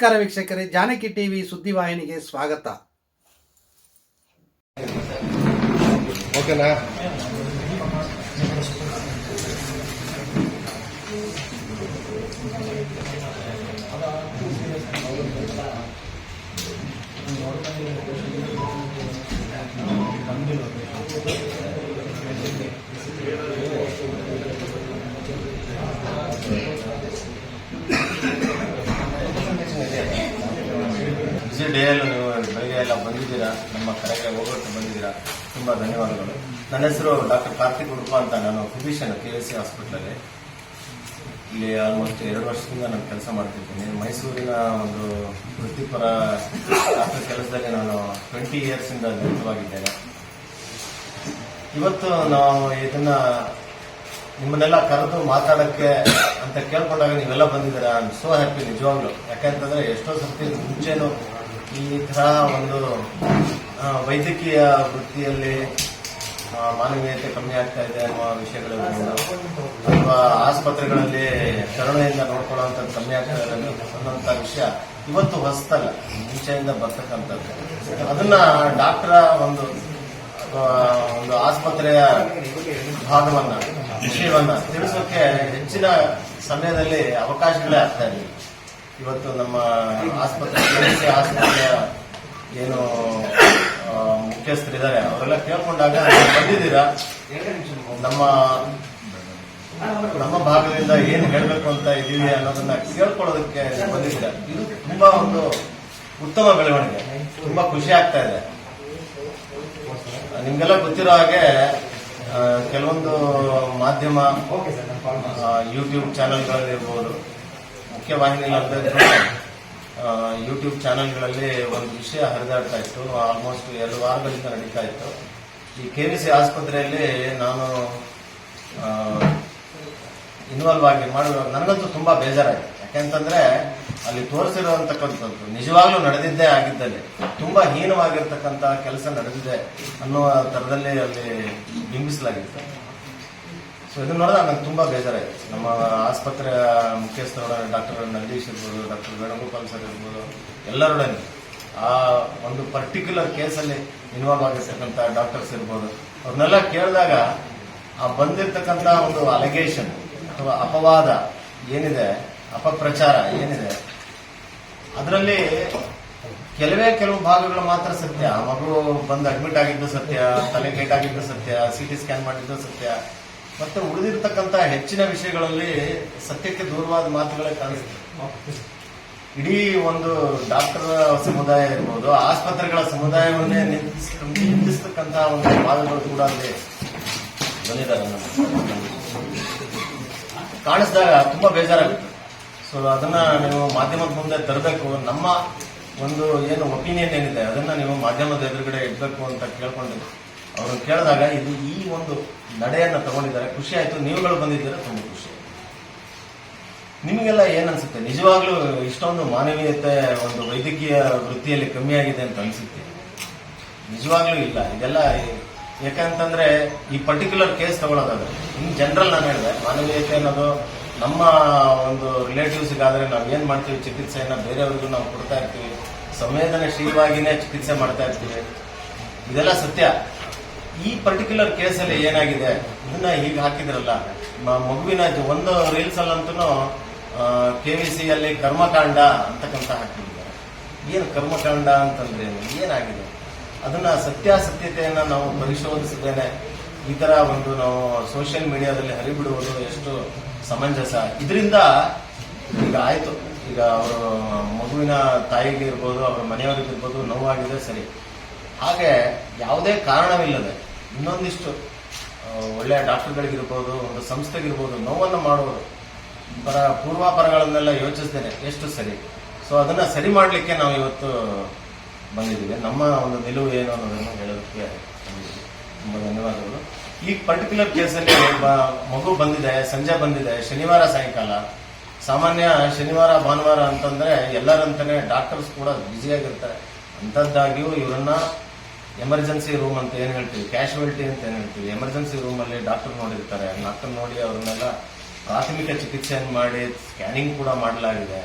ನಮಸ್ಕಾರ ವೀಕ್ಷಕರೇ ಜಾನಕಿ ಟಿವಿ ಸುದ್ದಿವಾಹಿನಿಗೆ ಸ್ವಾಗತ. ಓಕೆನಾ? ಬಿಸಿ ಡೇ ಅಲ್ಲೂ ನೀವು ಬೆಳಗ್ಗೆ ಎಲ್ಲ ಬಂದಿದ್ದೀರಾ, ನಮ್ಮ ಕರೆಗೆ ಹೋಗೋಕ್ಕೆ ಬಂದಿದ್ದೀರಾ, ತುಂಬ ಧನ್ಯವಾದಗಳು. ನನ್ನ ಹೆಸರು ಡಾಕ್ಟರ್ ಕಾರ್ತಿಕ್ ಉಡುಪ ಅಂತ ನಾನು ಫಿಸಿಷಿಯನ್ ಕೆ ಎಸ್ ಸಿ ಹಾಸ್ಪಿಟ್ಲಲ್ಲಿ ಇಲ್ಲಿ ಆಲ್ಮೋಸ್ಟ್ ಎರಡು ವರ್ಷದಿಂದ ನಾನು ಕೆಲಸ ಮಾಡ್ತಿದ್ದೀನಿ. ಮೈಸೂರಿನ ಒಂದು ವೃತ್ತಿಪರ ಡಾಕ್ಟರ್ ಕೆಲಸದಲ್ಲಿ ನಾನು ಟ್ವೆಂಟಿ ಇಯರ್ಸಿಂದ ನಿರತವಾಗಿದ್ದೇನೆ. ಇವತ್ತು ನಾವು ಇದನ್ನ ನಿಮ್ಮನ್ನೆಲ್ಲ ಕರೆದು ಮಾತಾಡಕ್ಕೆ ಅಂತ ಕೇಳ್ಕೊಂಡಾಗ ನೀವೆಲ್ಲ ಬಂದಿದ್ದೀರಾ? ಐ ಸೋ ಹ್ಯಾಪಿ ನಿಜವಾಗ್ಲು. ಯಾಕಂತಂದ್ರೆ ಎಷ್ಟೋ ಸರ್ತಿ ಮುಂಚೆನು ಈ ತರ ಒಂದು ವೈದ್ಯಕೀಯ ವೃತ್ತಿಯಲ್ಲಿ ಮಾನವೀಯತೆ ಕಮ್ಮಿ ಆಗ್ತಾ ಇದೆ ಅನ್ನುವ ವಿಷಯಗಳು ಅಥವಾ ಆಸ್ಪತ್ರೆಗಳಲ್ಲಿ ಕರುಣೆಯಿಂದ ನೋಡ್ಕೊಳ್ಳುವಂಥದ್ದು ಕಮ್ಮಿ ಆಗ್ತಾ ಇದೆ ಅನ್ನೋ- ಅನ್ನೋಂಥ ವಿಷಯ ಇವತ್ತು ಹೊಸತಲ್ಲ, ಮುಂಚೆಯಿಂದ ಬರ್ತಕ್ಕಂಥದ್ದು. ಅದನ್ನ ಡಾಕ್ಟರ ಒಂದು ಒಂದು ಆಸ್ಪತ್ರೆಯ ಭಾಗವನ್ನ, ವಿಷಯವನ್ನ ತಿಳಿಸೋಕೆ ಹೆಚ್ಚಿನ ಸಮಯದಲ್ಲಿ ಅವಕಾಶಗಳೇ ಆಗ್ತಾ ಇಲ್ಲ ಇವತ್ತು ನಮ್ಮ ಆಸ್ಪತ್ರೆ ಆಸ್ಪತ್ರೆಯ ಏನು ಮುಖ್ಯಸ್ಥರಿದ್ದಾರೆ, ಅವರೆಲ್ಲ ಕೇಳ್ಕೊಂಡಾಗ ಬಂದಿದ್ದೀರಾ? ನಮ್ಮ ನಮ್ಮ ಭಾಗದಿಂದ ಏನು ಹೇಳಬೇಕು ಅಂತ ಇದೀವಿ ಅನ್ನೋದನ್ನ ಕೇಳ್ಕೊಳ್ಳೋದಕ್ಕೆ ಬಂದಿದ್ದೀರಾ? ಇದು ತುಂಬಾ ಒಂದು ಉತ್ತಮ ಬೆಳವಣಿಗೆ. ತುಂಬಾ ಖುಷಿ ಆಗ್ತಾ ಇದೆ. ನಿಮ್ಗೆಲ್ಲ ಗೊತ್ತಿರೋ ಹಾಗೆ ಕೆಲವೊಂದು ಮಾಧ್ಯಮ ಯೂಟ್ಯೂಬ್ ಚಾನೆಲ್ಗಳಲ್ಲಿರ್ಬೋದು ಮುಖ್ಯವಾಹಿನಿಗಳಲ್ಲದೆ ಯೂಟ್ಯೂಬ್ ಚಾನೆಲ್ಗಳಲ್ಲಿ ಒಂದು ವಿಷಯ ಹರಿದಾಡ್ತಾ ಇತ್ತು. ಆಲ್ಮೋಸ್ಟ್ ಎರಡು ವಾರಗಳಿಂದ ನಡೀತಾ ಇತ್ತು. ಈ ಕೆ ವಿ ಸಿ ಆಸ್ಪತ್ರೆಯಲ್ಲಿ ನಾನು ಇನ್ವಾಲ್ವ್ ಆಗಿ ಮಾಡುವ ನನಗಂತೂ ತುಂಬಾ ಬೇಜಾರಾಯಿತು. ಯಾಕೆಂತಂದ್ರೆ, ಅಲ್ಲಿ ತೋರಿಸಿರುವಂತಕ್ಕಂಥದ್ದು ನಿಜವಾಗ್ಲೂ ನಡೆದಿದ್ದೇ ಆಗಿದ್ದಲ್ಲಿ, ತುಂಬಾ ಹೀನವಾಗಿರ್ತಕ್ಕಂಥ ಕೆಲಸ ನಡೆದಿದೆ ಅನ್ನುವ ತರದಲ್ಲಿ ಅಲ್ಲಿ ಬಿಂಬಿಸಲಾಗಿತ್ತು. ಸೊ ಇದನ್ನ ನೋಡಿದಾಗ ನಂಗೆ ತುಂಬಾ ಬೇಜಾರಾಯಿತು. ನಮ್ಮ ಆಸ್ಪತ್ರೆಯ ಮುಖ್ಯಸ್ಥರ ಡಾಕ್ಟರ್ ನಂದೀಶ್ ಇರ್ಬೋದು, ಡಾಕ್ಟರ್ ವೇಣುಗೋಪಾಲ್ ಸರ್ ಇರ್ಬೋದು, ಎಲ್ಲರೊಡನೆ ಆ ಒಂದು ಪರ್ಟಿಕ್ಯುಲರ್ ಕೇಸಲ್ಲಿ ಇನ್ವಾಲ್ವ್ ಆಗಿರ್ತಕ್ಕಂಥ ಡಾಕ್ಟರ್ಸ್ ಇರ್ಬೋದು. ಅವ್ರನ್ನೆಲ್ಲ ಕೇಳಿದಾಗ ಆ ಬಂದಿರ್ತಕ್ಕಂಥ ಒಂದು ಅಲಿಗೇಷನ್ ಅಥವಾ ಅಪವಾದ ಏನಿದೆ, ಅಪಪ್ರಚಾರ ಏನಿದೆ, ಅದರಲ್ಲಿ ಕೆಲವೇ ಕೆಲವು ಭಾಗಗಳು ಮಾತ್ರ ಸತ್ಯ. ಆ ಮಗು ಬಂದು ಅಡ್ಮಿಟ್ ಆಗಿದ್ದು ಸತ್ಯ ತಲೆ ಗೇಟ್ ಆಗಿದ್ದು ಸತ್ಯ ಸಿ ಟಿ ಸ್ಕ್ಯಾನ್ ಮಾಡಿದ್ದು ಸತ್ಯ. ಮತ್ತೆ ಉಳಿದಿರ್ತಕ್ಕಂಥ ಹೆಚ್ಚಿನ ವಿಷಯಗಳಲ್ಲಿ ಸತ್ಯಕ್ಕೆ ದೂರವಾದ ಮಾತುಗಳೇ ಕಾಣಿಸ್ತದೆ. ಇಡೀ ಒಂದು ಡಾಕ್ಟರ್ ಸಮುದಾಯ ಇರ್ಬೋದು, ಆಸ್ಪತ್ರೆಗಳ ಸಮುದಾಯವನ್ನೇ ನಿಂದಿಸ್ತಕ್ಕಂತಹ ಒಂದು ವಾದಗಳು ಕೂಡ ಅಲ್ಲಿ ಬಂದಿದ್ದಾರೆ ಕಾಣಿಸಿದಾಗ ತುಂಬಾ ಬೇಜಾರಾಗುತ್ತೆ. ಸೊ ಅದನ್ನ ನೀವು ಮಾಧ್ಯಮದ ಮುಂದೆ ತರಬೇಕು. ನಮ್ಮ ಒಂದು ಏನು ಒಪಿನಿಯನ್ ಏನಿದೆ, ಅದನ್ನ ನೀವು ಮಾಧ್ಯಮದ ಎದುರುಗಡೆ ಇಡಬೇಕು ಅಂತ ಕೇಳ್ಕೊಂಡಿದ್ದೆ. ಅವ್ರನ್ನ ಕೇಳಿದಾಗ ಇದು ಈ ಒಂದು ನಡೆಯನ್ನ ತಗೊಂಡಿದ್ದಾರೆ, ಖುಷಿ ಆಯ್ತು, ನೀವುಗಳು ಬಂದಿದ್ದೀರ, ತುಂಬಾ ಖುಷಿ. ನಿಮಗೆಲ್ಲ ಏನು ಅನ್ಸುತ್ತೆ? ನಿಜವಾಗ್ಲೂ ಇಷ್ಟೊಂದು ಮಾನವೀಯತೆ, ಒಂದು ವೈದ್ಯಕೀಯ ವೃತ್ತಿಯಲ್ಲಿ ಕಮ್ಮಿ ಆಗಿದೆ ಅಂತ ಅನ್ಸುತ್ತೆ? ನಿಜವಾಗ್ಲೂ ಇಲ್ಲ. ಇದೆಲ್ಲ ಯಾಕಂತಂದ್ರೆ, ಈ ಪರ್ಟಿಕ್ಯುಲರ್ ಕೇಸ್ ತಗೊಳ್ಳೋದಾದ್ರೆ ಇನ್ ಜನರಲ್ ನಾನು ಹೇಳಿದೆ, ಮಾನವೀಯತೆ ಅನ್ನೋದು ನಮ್ಮ ಒಂದು ರಿಲೇಟಿವ್ಸ್ಗಾದ್ರೆ ನಾವು ಏನ್ ಮಾಡ್ತೀವಿ, ಚಿಕಿತ್ಸೆಯನ್ನ ಬೇರೆಯವ್ರಿಗೂ ನಾವು ಕೊಡ್ತಾ ಇರ್ತೀವಿ. ಸಂವೇದನಾಶೀಲವಾಗಿನೇ ಚಿಕಿತ್ಸೆ ಮಾಡ್ತಾ ಇರ್ತೀವಿ. ಇದೆಲ್ಲ ಸತ್ಯ. ಈ ಪರ್ಟಿಕ್ಯುಲರ್ ಕೇಸಲ್ಲಿ ಏನಾಗಿದೆ? ಇದನ್ನ ಹೀಗೆ ಹಾಕಿದ್ರಲ್ಲ ಮಗುವಿನ ಒಂದು ರೀಲ್ಸ್ ಅಲ್ಲಂತೂ ಕೆ ವಿ ಸಿ ಅಲ್ಲಿ ಕರ್ಮಕಾಂಡ ಅಂತಕ್ಕಂತ ಹಾಕಿದ್ದಾರೆ. ಏನು ಕರ್ಮಕಾಂಡ ಅಂತಂದ್ರೆ ಏನಾಗಿದೆ? ಅದನ್ನ ಸತ್ಯಾಸತ್ಯತೆಯನ್ನ ನಾವು ಪರಿಶೋಧಿಸಿದ್ದೇನೆ. ಈ ತರ ಒಂದು ನಾವು ಸೋಷಿಯಲ್ ಮೀಡಿಯಾದಲ್ಲಿ ಹರಿಬಿಡುವುದು ಎಷ್ಟು ಸಮಂಜಸ. ಇದರಿಂದ ಈಗ ಆಯ್ತು. ಈಗ ಅವರು ಮಗುವಿನ ತಾಯಿಗೆ ಇರ್ಬೋದು, ಅವರ ಮನೆಯವರಿಗೆ ಇರ್ಬೋದು ನೋವಾಗಿದೆ ಸರಿ. ಹಾಗೆ ಯಾವುದೇ ಕಾರಣವಿಲ್ಲದೆ ಇನ್ನೊಂದಿಷ್ಟು ಒಳ್ಳೆಯ ಡಾಕ್ಟರ್ಗಳಿಗಿರ್ಬೋದು, ಒಂದು ಸಂಸ್ಥೆಗಿರ್ಬೋದು, ನೋವನ್ನು ಮಾಡುವುದು. ಪರ, ಪೂರ್ವಾಪರಗಳನ್ನೆಲ್ಲ ಯೋಚಿಸ್ತೇನೆ ಎಷ್ಟು ಸರಿ. ಸೊ ಅದನ್ನು ಸರಿ ಮಾಡಲಿಕ್ಕೆ ನಾವು ಇವತ್ತು ಬಂದಿದ್ದೀವಿ. ನಮ್ಮ ಒಂದು ನಿಲುವು ಏನು ಅನ್ನೋದನ್ನು ಹೇಳೋದಕ್ಕೆ ತುಂಬ ಧನ್ಯವಾದಗಳು. ಈ ಪರ್ಟಿಕ್ಯುಲರ್ ಕೇಸಲ್ಲಿ ಒಬ್ಬ ಮಗು ಬಂದಿದೆ, ಸಂಜೆ ಬಂದಿದೆ, ಶನಿವಾರ ಸಾಯಂಕಾಲ. ಸಾಮಾನ್ಯ ಶನಿವಾರ, ಭಾನುವಾರ ಅಂತಂದ್ರೆ ಎಲ್ಲರಂತಾನೆ ಡಾಕ್ಟರ್ಸ್ ಕೂಡ ಬ್ಯುಸಿಯಾಗಿರ್ತಾರೆ. ಅಂಥದ್ದಾಗಿಯೂ ಇವರನ್ನ ಎಮರ್ಜೆನ್ಸಿ ರೂಮ್ ಅಂತ ಏನ್ ಹೇಳ್ತೀವಿ? ಕ್ಯಾಶುವಲಿಟಿ ಅಂತ ಏನ್ ಹೇಳ್ತೀವಿ? ಎಮರ್ಜೆನ್ಸಿ ರೂಮ್ ಅಲ್ಲಿ ಡಾಕ್ಟರ್ ನೋಡಿರ್ತಾರೆ. ಡಾಕ್ಟರ್ ನೋಡಿ ಅವ್ರನ್ನೆಲ್ಲ ಪ್ರಾಥಮಿಕ ಚಿಕಿತ್ಸೆಯನ್ನು ಮಾಡಿ ಸ್ಕ್ಯಾನಿಂಗ್ ಕೂಡ ಮಾಡಲಾಗಿದೆ.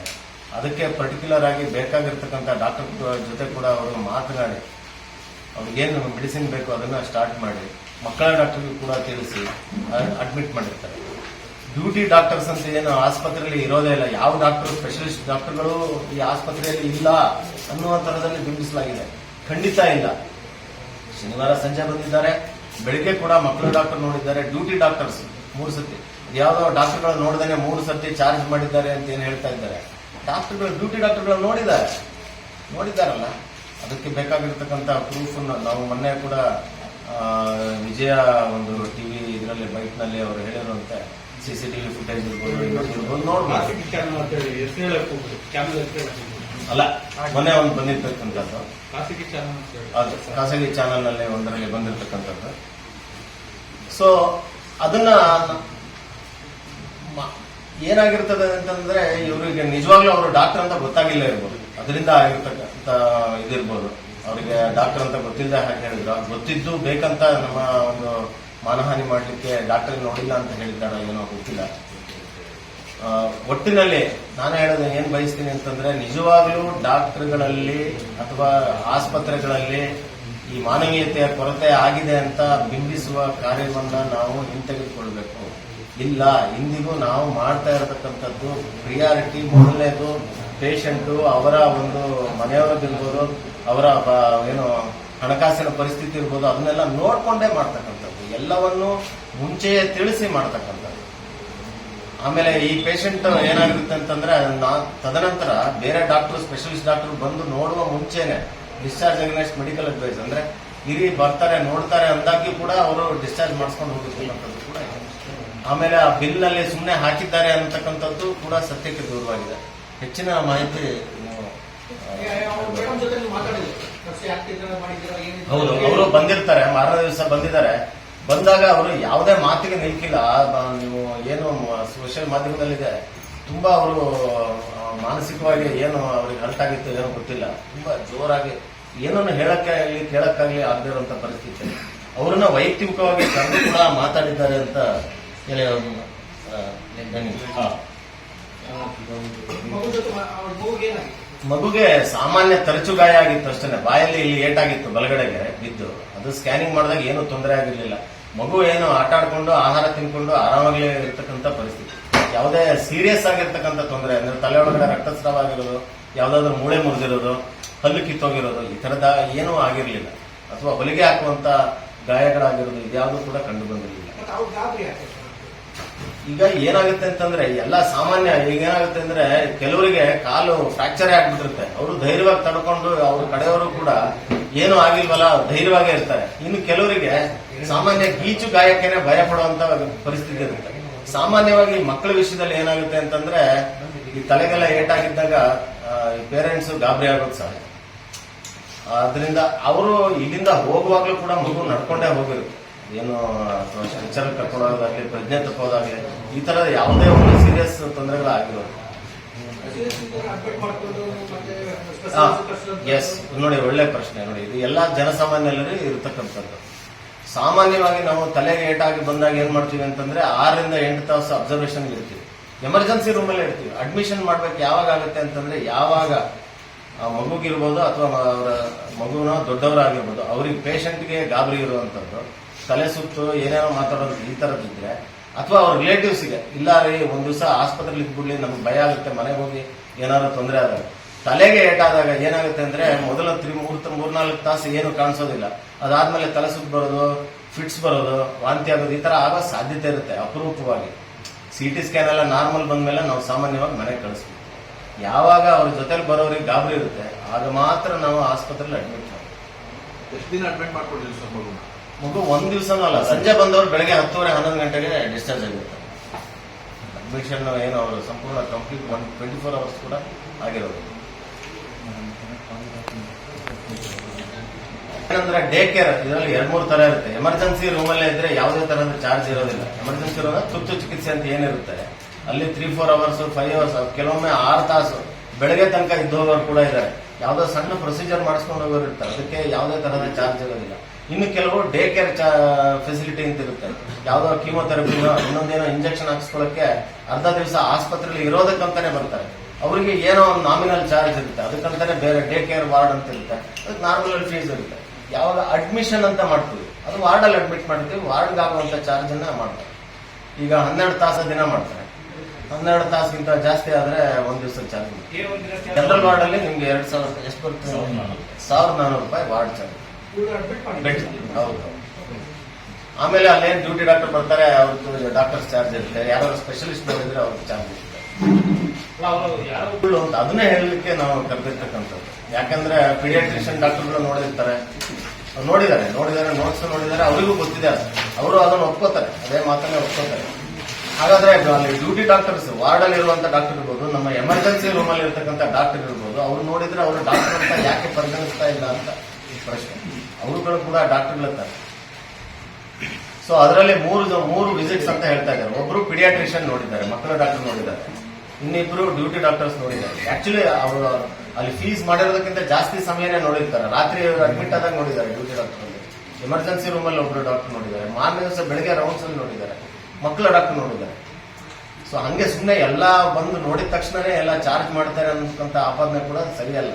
ಅದಕ್ಕೆ ಪರ್ಟಿಕ್ಯುಲರ್ ಆಗಿ ಬೇಕಾಗಿರ್ತಕ್ಕಂಥ ಡಾಕ್ಟರ್ ಜೊತೆ ಕೂಡ ಅವರು ಮಾತನಾಡಿ, ಅವ್ರಿಗೇನು ಮೆಡಿಸಿನ್ ಬೇಕು ಅದನ್ನ ಸ್ಟಾರ್ಟ್ ಮಾಡಿ, ಮಕ್ಕಳ ಡಾಕ್ಟರ್ಗೂ ಕೂಡ ತಿಳಿಸಿ ಅಡ್ಮಿಟ್ ಮಾಡಿರ್ತಾರೆ. ಡ್ಯೂಟಿ ಡಾಕ್ಟರ್ಸ್ ಅಂತ ಏನು ಆಸ್ಪತ್ರೆಯಲ್ಲಿ ಇರೋದೇ ಇಲ್ಲ. ಯಾವ ಡಾಕ್ಟರ್ ಸ್ಪೆಷಲಿಸ್ಟ್ ಡಾಕ್ಟರ್ಗಳು ಈ ಆಸ್ಪತ್ರೆಯಲ್ಲಿ ಇಲ್ಲ ಅನ್ನುವ ತರದಲ್ಲಿ ಬಿಂಬಿಸಲಾಗಿದೆ. ಖಂಡಿತ ಇಲ್ಲ. ಶನಿವಾರ ಸಂಜೆ ಬಂದಿದ್ದಾರೆ. ಬೆಳಿಗ್ಗೆ ಕೂಡ ಮಕ್ಕಳ ಡಾಕ್ಟರ್ ನೋಡಿದ್ದಾರೆ. ಡ್ಯೂಟಿ ಡಾಕ್ಟರ್ಸ್ ಮೂರು ಸತಿ. ಯಾವ್ದೋ ಡಾಕ್ಟರ್ಗಳು ನೋಡ್ದೇನೆ ಮೂರು ಸತಿ ಚಾರ್ಜ್ ಮಾಡಿದ್ದಾರೆ ಅಂತ ಏನು ಹೇಳ್ತಾ ಇದ್ದಾರೆ. ಡಾಕ್ಟರ್ಗಳು, ಡ್ಯೂಟಿ ಡಾಕ್ಟರ್ಗಳು ನೋಡಿದ್ದಾರೆ. ನೋಡಿದ್ದಾರಲ್ಲ. ಅದಕ್ಕೆ ಬೇಕಾಗಿರ್ತಕ್ಕಂಥ ಪ್ರೂಫ್ ನಾವು ಮೊನ್ನೆ ಕೂಡ ವಿಜಯ ಒಂದು ಟಿವಿ ಇದರಲ್ಲಿ ಬೈಕ್ನಲ್ಲಿ ಅವರು ಹೇಳಿರುವಂತೆ ಸಿ ಸಿ ಟಿವಿ ಫುಟೇಜ್ ಇರ್ಬೋದು, ನೋಡ್ಬೋದು. ಅಲ್ಲ ಮೊನ್ನೆ ಒಂದು ಬಂದಿರ್ತಕ್ಕಂಥದ್ದು. ಖಾಸಗಿ ಚಾನಲ್ ಖಾಸಗಿ ನಲ್ಲಿ ಒಂದರಲ್ಲಿ ಬಂದಿರತಕ್ಕಂಥದ್ದು. ಸೊ ಅದನ್ನ ಏನಾಗಿರ್ತದೆ ಅಂತಂದ್ರೆ ಇವರಿಗೆ ನಿಜವಾಗ್ಲೂ ಅವರು ಡಾಕ್ಟರ್ ಅಂತ ಗೊತ್ತಾಗಿಲ್ಲ ಇರ್ಬೋದು. ಅದರಿಂದ ಆಗಿರ್ತಕ್ಕಂಥ ಇದಿರ್ಬೋದು. ಅವರಿಗೆ ಡಾಕ್ಟರ್ ಅಂತ ಗೊತ್ತಿಲ್ಲದೆ ಹಾಗೆ ಹೇಳಿದ್ರು. ಗೊತ್ತಿದ್ದು ಬೇಕಂತ ನಮ್ಮ ಒಂದು ಮಾನಹಾನಿ ಮಾಡಲಿಕ್ಕೆ ಡಾಕ್ಟರ್ ನೋಡಿಲ್ಲ ಅಂತ ಹೇಳಿದ್ದಾರ ಏನೋ ಗೊತ್ತಿಲ್ಲ. ಒಟ್ಟಿನಲ್ಲಿ ನಾನು ಹೇಳೋದು ಏನ್ ಬಯಸ್ತೀನಿ ಅಂತಂದ್ರೆ, ನಿಜವಾಗ್ಲೂ ಡಾಕ್ಟರ್ಗಳಲ್ಲಿ ಅಥವಾ ಆಸ್ಪತ್ರೆಗಳಲ್ಲಿ ಈ ಮಾನವೀಯತೆಯ ಕೊರತೆ ಆಗಿದೆ ಅಂತ ಬಿಂಬಿಸುವ ಕಾರ್ಯವನ್ನ ನಾವು ಹಿಂತೆಗೆದುಕೊಳ್ಬೇಕು. ಇಲ್ಲ, ಇಂದಿಗೂ ನಾವು ಮಾಡ್ತಾ ಇರತಕ್ಕಂಥದ್ದು ಪ್ರಿಯಾರಿಟಿ ಮೊದಲನೇದು ಪೇಷಂಟ್ ಅವರ ಒಂದು ಮನೆಯವರದಿರ್ಬೋದು ಅವರ ಏನು ಹಣಕಾಸಿನ ಪರಿಸ್ಥಿತಿ ಇರ್ಬೋದು, ಅದನ್ನೆಲ್ಲ ನೋಡ್ಕೊಂಡೇ ಮಾಡ್ತಕ್ಕಂಥದ್ದು. ಎಲ್ಲವನ್ನು ಮುಂಚೆಯೇ ತಿಳಿಸಿ ಮಾಡ್ತಕ್ಕಂಥದ್ದು. ಆಮೇಲೆ ಈ ಪೇಷಂಟ್ ಏನಾಗಿರುತ್ತೆ ಅಂತಂದ್ರೆ ತದನಂತರ ಬೇರೆ ಡಾಕ್ಟರ್ ಸ್ಪೆಷಲಿಸ್ಟ್ ಡಾಕ್ಟರ್ ಬಂದು ನೋಡುವ ಮುಂಚೆನೆ ಡಿಸ್ಚಾರ್ಜ್ ಅಗೇನೆಸ್ಟ್ ಮೆಡಿಕಲ್ ಅಡ್ವೈಸ್ ಅಂದ್ರೆ ಇರಿ ಬರ್ತಾರೆ ನೋಡ್ತಾರೆ ಅಂದಾಗ್ಯೂ ಕೂಡ ಅವರು ಡಿಸ್ಚಾರ್ಜ್ ಮಾಡಿಸ್ಕೊಂಡು ಹೋಗಿರ್ತಕ್ಕಂಥದ್ದು ಕೂಡ ಆಮೇಲೆ ಆ ಬಿಲ್ನಲ್ಲಿ ಸುಮ್ಮನೆ ಹಾಕಿದ್ದಾರೆ ಅಂತಕ್ಕಂಥದ್ದು ಕೂಡ ಸತ್ಯಕ್ಕೆ ದೂರವಾಗಿದೆ. ಹೆಚ್ಚಿನ ಮಾಹಿತಿ ಹೌದು ಅವರು ಬಂದಿರ್ತಾರೆ ಮಾರನೇ ದಿವಸ ಬಂದಿದ್ದಾರೆ. ಬಂದಾಗ ಅವರು ಯಾವುದೇ ಮಾತಿಗೆ ನಿಲ್ಕಿಲ್ಲ. ನೀವು ಏನು ಸೋಷಿಯಲ್ ಮಾಧ್ಯಮದಲ್ಲಿದೆ. ತುಂಬಾ ಅವರು ಮಾನಸಿಕವಾಗಿ ಏನು ಅವ್ರಿಗೆ ಹಲ್ಟ್ ಆಗಿತ್ತು ಏನೋ ಗೊತ್ತಿಲ್ಲ. ತುಂಬಾ ಜೋರಾಗಿ ಏನನ್ನು ಹೇಳಕ್ಕೆ ಆಗಲಿ ಕೇಳಕ್ಕಾಗ್ಲಿ ಆಗದೆ ಇರುವಂತ ಪರಿಸ್ಥಿತಿ. ಅವ್ರನ್ನ ವೈಯಕ್ತಿಕವಾಗಿ ಕರೆದು ಕೂಡ ಮಾತಾಡಿದ್ದಾರೆ ಅಂತ ಹೇಳಿ ಮಗುಗೆ ಸಾಮಾನ್ಯ ತರಚು ಗಾಯ ಆಗಿತ್ತು ಅಷ್ಟೇ. ಬಾಯಲ್ಲಿ ಇಲ್ಲಿ ಏಟಾಗಿತ್ತು ಬಲಗಡೆಗೆ ಬಿದ್ದು. ಅದು ಸ್ಕ್ಯಾನಿಂಗ್ ಮಾಡಿದಾಗ ಏನು ತೊಂದರೆ ಆಗಿರಲಿಲ್ಲ. ಮಗು ಏನು ಆಟ ಆಡ್ಕೊಂಡು, ಆಹಾರ ತಿನ್ಕೊಂಡು ಆರಾಮಾಗಲೇ ಇರ್ತಕ್ಕಂಥ ಪರಿಸ್ಥಿತಿ. ಯಾವುದೇ ಸೀರಿಯಸ್ ಆಗಿರ್ತಕ್ಕಂಥ ತೊಂದರೆ, ಅಂದ್ರೆ ತಲೆ ರಕ್ತಸ್ರಾವ ಆಗಿರೋದು, ಯಾವುದಾದ್ರೂ ಮೂಳೆ ಮುರಿದಿರೋದು, ಹಲ್ಲು ಕಿತ್ತೋಗಿರೋದು, ಈ ಥರದ ಏನೂ ಆಗಿರಲಿಲ್ಲ. ಅಥವಾ ಹೊಲಿಗೆ ಹಾಕುವಂತ ಗಾಯಗಳಾಗಿರೋದು, ಇದ್ಯಾವುದೂ ಕೂಡ ಕಂಡು ಬಂದಿರಲಿಲ್ಲ ಮತ್ತೆ ಅವ್ರು ಗಾಬರಿ ಆಗ್ತದೆ ಈಗ ಏನಾಗುತ್ತೆ ಅಂತಂದ್ರೆ, ಎಲ್ಲ ಸಾಮಾನ್ಯ ಈಗ ಏನಾಗುತ್ತೆ ಅಂದ್ರೆ, ಕೆಲವರಿಗೆ ಕಾಲು ಫ್ರಾಕ್ಚರ್ ಆಗ್ಬಿಟ್ಟಿರುತ್ತೆ. ಅವರು ಧೈರ್ಯವಾಗಿ ತಡ್ಕೊಂಡು ಅವ್ರ ಕಡೆಯವರು ಕೂಡ ಏನು ಆಗಿಲ್ವಲ್ಲ ಧೈರ್ಯವಾಗೇ ಇರ್ತಾರೆ. ಇನ್ನು ಕೆಲವರಿಗೆ ಸಾಮಾನ್ಯ ಗೀಚು ಗಾಯಕ್ಕೆನೆ ಭಯ ಪಡುವಂತ ಪರಿಸ್ಥಿತಿ ಇರುತ್ತೆ. ಸಾಮಾನ್ಯವಾಗಿ ಮಕ್ಕಳ ವಿಷಯದಲ್ಲಿ ಏನಾಗುತ್ತೆ ಅಂತಂದ್ರೆ, ಈ ತಲೆಗೆಲ್ಲ ಏಟಾಗಿದ್ದಾಗ ಪೇರೆಂಟ್ಸ್ ಗಾಬರಿ ಆಗೋದು ಸಹಜ ಅದರಿಂದ ಅವರು ಇಲ್ಲಿಂದ ಹೋಗುವಾಗಲೂ ಕೂಡ ಮಗು ನಡ್ಕೊಂಡೇ ಹೋಗಿರುತ್ತೆ. ಏನು ಸ್ಟ್ರೆಚರ್ ಕರ್ಕೊಳ್ಳೋದಾಗ್ಲಿ ಪ್ರಜ್ಞೆ ತಪ್ಪೋದಾಗ್ಲಿ ಈ ತರ ಯಾವುದೇ ಒಂದು ಸೀರಿಯಸ್ ತೊಂದರೆಗಳು ಆಗಿರೋದು ಎಸ್ ನೋಡಿ, ಒಳ್ಳೆ ಪ್ರಶ್ನೆ, ನೋಡಿ, ಇದು ಎಲ್ಲ ಜನಸಾಮಾನ್ಯರಲ್ಲಿ ಇರತಕ್ಕಂಥದ್ದು. ಸಾಮಾನ್ಯವಾಗಿ ನಾವು ತಲೆಗೆ ಏಟಾಗಿ ಬಂದಾಗ ಏನ್ ಮಾಡ್ತೀವಿ ಅಂತಂದ್ರೆ ಆರರಿಂದ ಎಂಟು ತಾಸು ಅಬ್ಸರ್ವೇಷನ್ ಇರ್ತೀವಿ. ಎಮರ್ಜೆನ್ಸಿ ರೂಮಲ್ಲೇ ಇರ್ತೀವಿ. ಅಡ್ಮಿಷನ್ ಮಾಡ್ಬೇಕು ಯಾವಾಗ ಆಗುತ್ತೆ ಅಂತಂದ್ರೆ ಯಾವಾಗ ಆ ಮಗುಗಿರ್ಬೋದು ಅಥವಾ ಅವರ ಮಗುನ ದೊಡ್ಡವರಾಗಿರ್ಬೋದು, ಅವ್ರಿಗೆ ಪೇಷಂಟ್ಗೆ ಗಾಬರಿ ಇರುವಂತದ್ದು ತಲೆ ಸುತ್ತು ಏನೇನೋ ಮಾತಾಡೋದು ಈ ತರದಿದ್ರೆ ಅಥವಾ ಅವ್ರ ರಿಲೇಟಿವ್ಸ್ಗೆ ಇಲ್ಲ ರೀ ಒಂದ್ ದಿವಸ ಆಸ್ಪತ್ರೆಲಿ ಇದ್ಬಿಡ್ಲಿ, ನಮ್ಗೆ ಭಯ ಆಗುತ್ತೆ, ಮನೆಗೆ ಹೋಗಿ ಏನಾದ್ರು ತೊಂದರೆ ಆದಾಗ. ತಲೆಗೆ ಏಟಾದಾಗ ಏನಾಗುತ್ತೆ ಅಂದ್ರೆ, ಮೊದಲ ತ್ರಿ, ಮೂರ್ ಮೂರ್ನಾಲ್ಕು ತಾಸು ಏನು ಕಾಣಿಸೋದಿಲ್ಲ. ಅದಾದ್ಮೇಲೆ ತಲೆ ಸುತ್ತು ಬರೋದು ಫಿಟ್ಸ್ ಬರೋದು, ವಾಂತಿ ಆಗೋದು, ಈ ತರ ಆಗೋ ಸಾಧ್ಯತೆ ಇರುತ್ತೆ, ಅಪರೂಪವಾಗಿ. ಸಿ ಟಿ ಸ್ಕ್ಯಾನ್ ಎಲ್ಲ ನಾರ್ಮಲ್ ಬಂದ್ಮೇಲೆ ನಾವು ಸಾಮಾನ್ಯವಾಗಿ ಮನೆಗೆ ಕಳಿಸ್ಬೇಕು ಯಾವಾಗ ಅವ್ರ ಜೊತೆಲಿ ಬರೋರಿಗೆ ಗಾಬರಿ ಇರುತ್ತೆ, ಆಗ ಮಾತ್ರ ನಾವು ಆಸ್ಪತ್ರೆಯಲ್ಲಿ ಅಡ್ಮಿಟ್ ಮಾಡ್ತೀವಿ ಎಷ್ಟು ದಿನ ಅಡ್ಮಿಟ್ ಮಾಡ್ಕೊಡ್ತೀವಿ ಸರ್ ಮಗು ಒಂದ್ ದಿವಸನೂ ಅಲ್ಲ, ಸಂಜೆ ಬಂದವರು ಬೆಳಗ್ಗೆ ಹತ್ತುವರೆ, ಹನ್ನೊಂದು ಗಂಟೆಗೆ ಡಿಸ್ಚಾರ್ಜ್ ಆಗಿರುತ್ತೆ. ಅಡ್ಮಿಷನ್ ಏನು ಅವರು ಸಂಪೂರ್ಣ complete one twenty four hours ಕೂಡ ಆಗಿರೋದು. ಏನಂದ್ರೆ ಡೇ ಕೇರ್ ಇದರಲ್ಲಿ ಎರಡ್ ಮೂರು ತರ ಇರುತ್ತೆ. ಎಮರ್ಜೆನ್ಸಿ ರೂಮಲ್ಲೇ ಇದ್ರೆ ಯಾವುದೇ ತರಹದ ಚಾರ್ಜ್ ಇರೋದಿಲ್ಲ. ಎಮರ್ಜೆನ್ಸಿ ರೂಮ್ ತುರ್ತು ಚಿಕಿತ್ಸೆ ಅಂತ ಏನಿರುತ್ತೆ. ಅಲ್ಲಿ three four hours five hours ಕೆಲವೊಮ್ಮೆ ಆರು ತಾಸು ಬೆಳಗ್ಗೆ ತನಕ ಇದ್ದೋಗೋರು ಕೂಡ ಇದ್ದಾರೆ. ಯಾವುದೋ ಸಣ್ಣ ಪ್ರೊಸೀಜರ್ ಮಾಡಿಸ್ಕೊಂಡು ಹೋಗೋರು ಇರ್ತಾರೆ ಅದಕ್ಕೆ ಯಾವುದೇ ತರಹದ ಚಾರ್ಜ್ ಇರೋದಿಲ್ಲ. ಇನ್ನು ಕೆಲವು ಡೇ ಕೇರ್ ಫೆಸಿಲಿಟಿ ಅಂತ ಇರುತ್ತೆ. ಯಾವ್ದೋ ಕೀಮೋಥೆರಪಿನೋ ಇನ್ನೊಂದೇನೋ ಇಂಜೆಕ್ಷನ್ ಹಾಕ್ಸ್ಕೊಳ್ಳೋಕೆ ಅರ್ಧ ದಿವಸ ಆಸ್ಪತ್ರೆಯಲ್ಲಿ ಇರೋದಕ್ಕಂತಾನೆ ಬರ್ತಾರೆ. ಅವರಿಗೆ ಏನೋ ಒಂದು ನಾಮಿನಲ್ ಚಾರ್ಜ್ ಇರುತ್ತೆ. ಅದಕ್ಕಂತಾನೆ ಬೇರೆ ಡೇ ಕೇರ್ ವಾರ್ಡ್ ಅಂತ ಇರುತ್ತೆ. ಅದಕ್ಕೆ ನಾರ್ಮಲ್ ಫೀಸ್ ಇರುತ್ತೆ. ಯಾವಾಗ ಅಡ್ಮಿಷನ್ ಅಂತ ಮಾಡ್ತೀವಿ. ಅದು ವಾರ್ಡಲ್ಲಿ ಅಡ್ಮಿಟ್ ಮಾಡ್ತೀವಿ ವಾರ್ಡ್ ಆಗುವಂತ ಚಾರ್ಜ್ ಅನ್ನ ಮಾಡ್ತಾರೆ. ಈಗ ಹನ್ನೆರಡು ತಾಸ ದಿನ ಮಾಡ್ತಾರೆ. ಹನ್ನೆರಡು ತಾಸಿಗಿಂತ ಜಾಸ್ತಿ ಆದ್ರೆ ಒಂದ್ ದಿವಸ ಚಾರ್ಜ್ ಜನರಲ್ ವಾರ್ಡ್ ಅಲ್ಲಿ ನಿಮ್ಗೆ ಎರಡ್ ಸಾವಿರ ಎಷ್ಟು ಬರುತ್ತೆ? ಸಾವಿರದ ನಾನೂರು ರೂಪಾಯಿ. ವಾರ್ಡ್ ಚಾರ್ಜ್ ಆಮೇಲೆ ಅಲ್ಲೇನು ಡ್ಯೂಟಿ ಡಾಕ್ಟರ್ ಬರ್ತಾರೆ ಅವ್ರದ್ದು ಡಾಕ್ಟರ್ಸ್ ಚಾರ್ಜ್ ಇರುತ್ತೆ. ಯಾರು ಸ್ಪೆಷಲಿಸ್ಟ್ ನೋಡಿದ್ರೆ ಅವ್ರಿಗೆ ಚಾರ್ಜ್ ಇರುತ್ತೆ. ಯಾರೋ ಸುಳ್ಳು ಅಂತ ಅದನ್ನೇ ಹೇಳಲಿಕ್ಕೆ ನಾವು ಕರೆದಿರ್ತಕ್ಕಂಥದ್ದು. ಯಾಕಂದ್ರೆ ಪೀಡಿಯಾಟ್ರಿಷಿಯನ್ ಡಾಕ್ಟರ್ಗಳು ನೋಡಿರ್ತಾರೆ. ಅವ್ರು ನೋಡಿದ್ದಾರೆ. ನೋಡಿದ್ದಾರೆ ನೋಟ್ಸ್ ನೋಡಿದ್ದಾರೆ ಅವರಿಗೂ ಗೊತ್ತಿದೆ. ಅವರು ಅದನ್ನು ಒಪ್ಕೋತಾರೆ. ಅದೇ ಮಾತನ್ನೇ ಒಪ್ಕೋತಾರೆ. ಹಾಗಾದ್ರೆ ಅಲ್ಲಿ ಡ್ಯೂಟಿ ಡಾಕ್ಟರ್ಸ್ ವಾರ್ಡ್ ಅಲ್ಲಿ ಇರುವಂತ ಡಾಕ್ಟರ್ ಇರ್ಬೋದು ನಮ್ಮ ಎಮರ್ಜೆನ್ಸಿ ರೂಮ್ ಅಲ್ಲಿ ಇರ್ತಕ್ಕಂಥ ಡಾಕ್ಟರ್ ಇರ್ಬೋದು ಅವ್ರು ನೋಡಿದ್ರೆ ಅವರು ಡಾಕ್ಟರ್ ಅಂತ ಯಾಕೆ ಪರಿಗಣಿಸ್ತಾ ಇಲ್ಲ ಅಂತ ಪ್ರಶ್ನೆ. ಅವರುಗಳು ಕೂಡ ಡಾಕ್ಟರ್ಗಳಿರ್ತಾರೆ ಸೊ ಅದರಲ್ಲಿ ಮೂರು ಮೂರು ವಿಸಿಟ್ಸ್ ಅಂತ ಹೇಳ್ತಾ ಇದ್ದಾರೆ. ಒಬ್ರು ಪಿಡಿಯಾಟ್ರಿಷಿಯನ್ ನೋಡಿದ್ದಾರೆ, ಮಕ್ಕಳ ಡಾಕ್ಟರ್ ನೋಡಿದ್ದಾರೆ. ಇನ್ನಿಬ್ರು ಡ್ಯೂಟಿ ಡಾಕ್ಟರ್ಸ್ ನೋಡಿದ್ದಾರೆ. ಆಕ್ಚುಲಿ ಅವರು ಅಲ್ಲಿ ಫೀಸ್ ಮಾಡಿರೋದಕ್ಕಿಂತ ಜಾಸ್ತಿ ಸಮಯನೇ ನೋಡಿರ್ತಾರೆ. ರಾತ್ರಿ ಅಡ್ಮಿಟ್ ಆದಾಗ ನೋಡಿದ್ದಾರೆ ಡ್ಯೂಟಿ ಡಾಕ್ಟರ್ ಎಮರ್ಜೆನ್ಸಿ ರೂಮ್ ಅಲ್ಲಿ ಒಬ್ರು ಡಾಕ್ಟರ್ ನೋಡಿದ್ದಾರೆ. ಮಾರ್ನಿಂಗ್ ದಿವಸ ಬೆಳಗ್ಗೆ ರೌಂಡ್ಸ್ ಅಲ್ಲಿ ನೋಡಿದ್ದಾರೆ. ಮಕ್ಕಳ ಡಾಕ್ಟರ್ ನೋಡಿದ್ದಾರೆ. ಸೊ ಹಂಗೆ ಸುಮ್ಮನೆ ಎಲ್ಲಾ ಬಂದು ನೋಡಿದ ತಕ್ಷಣನೇ ಎಲ್ಲ ಚಾರ್ಜ್ ಮಾಡ್ತಾರೆ ಅನ್ನೋಂತ ಆಪಾದನೆ ಕೂಡ ಸರಿಯಲ್ಲ.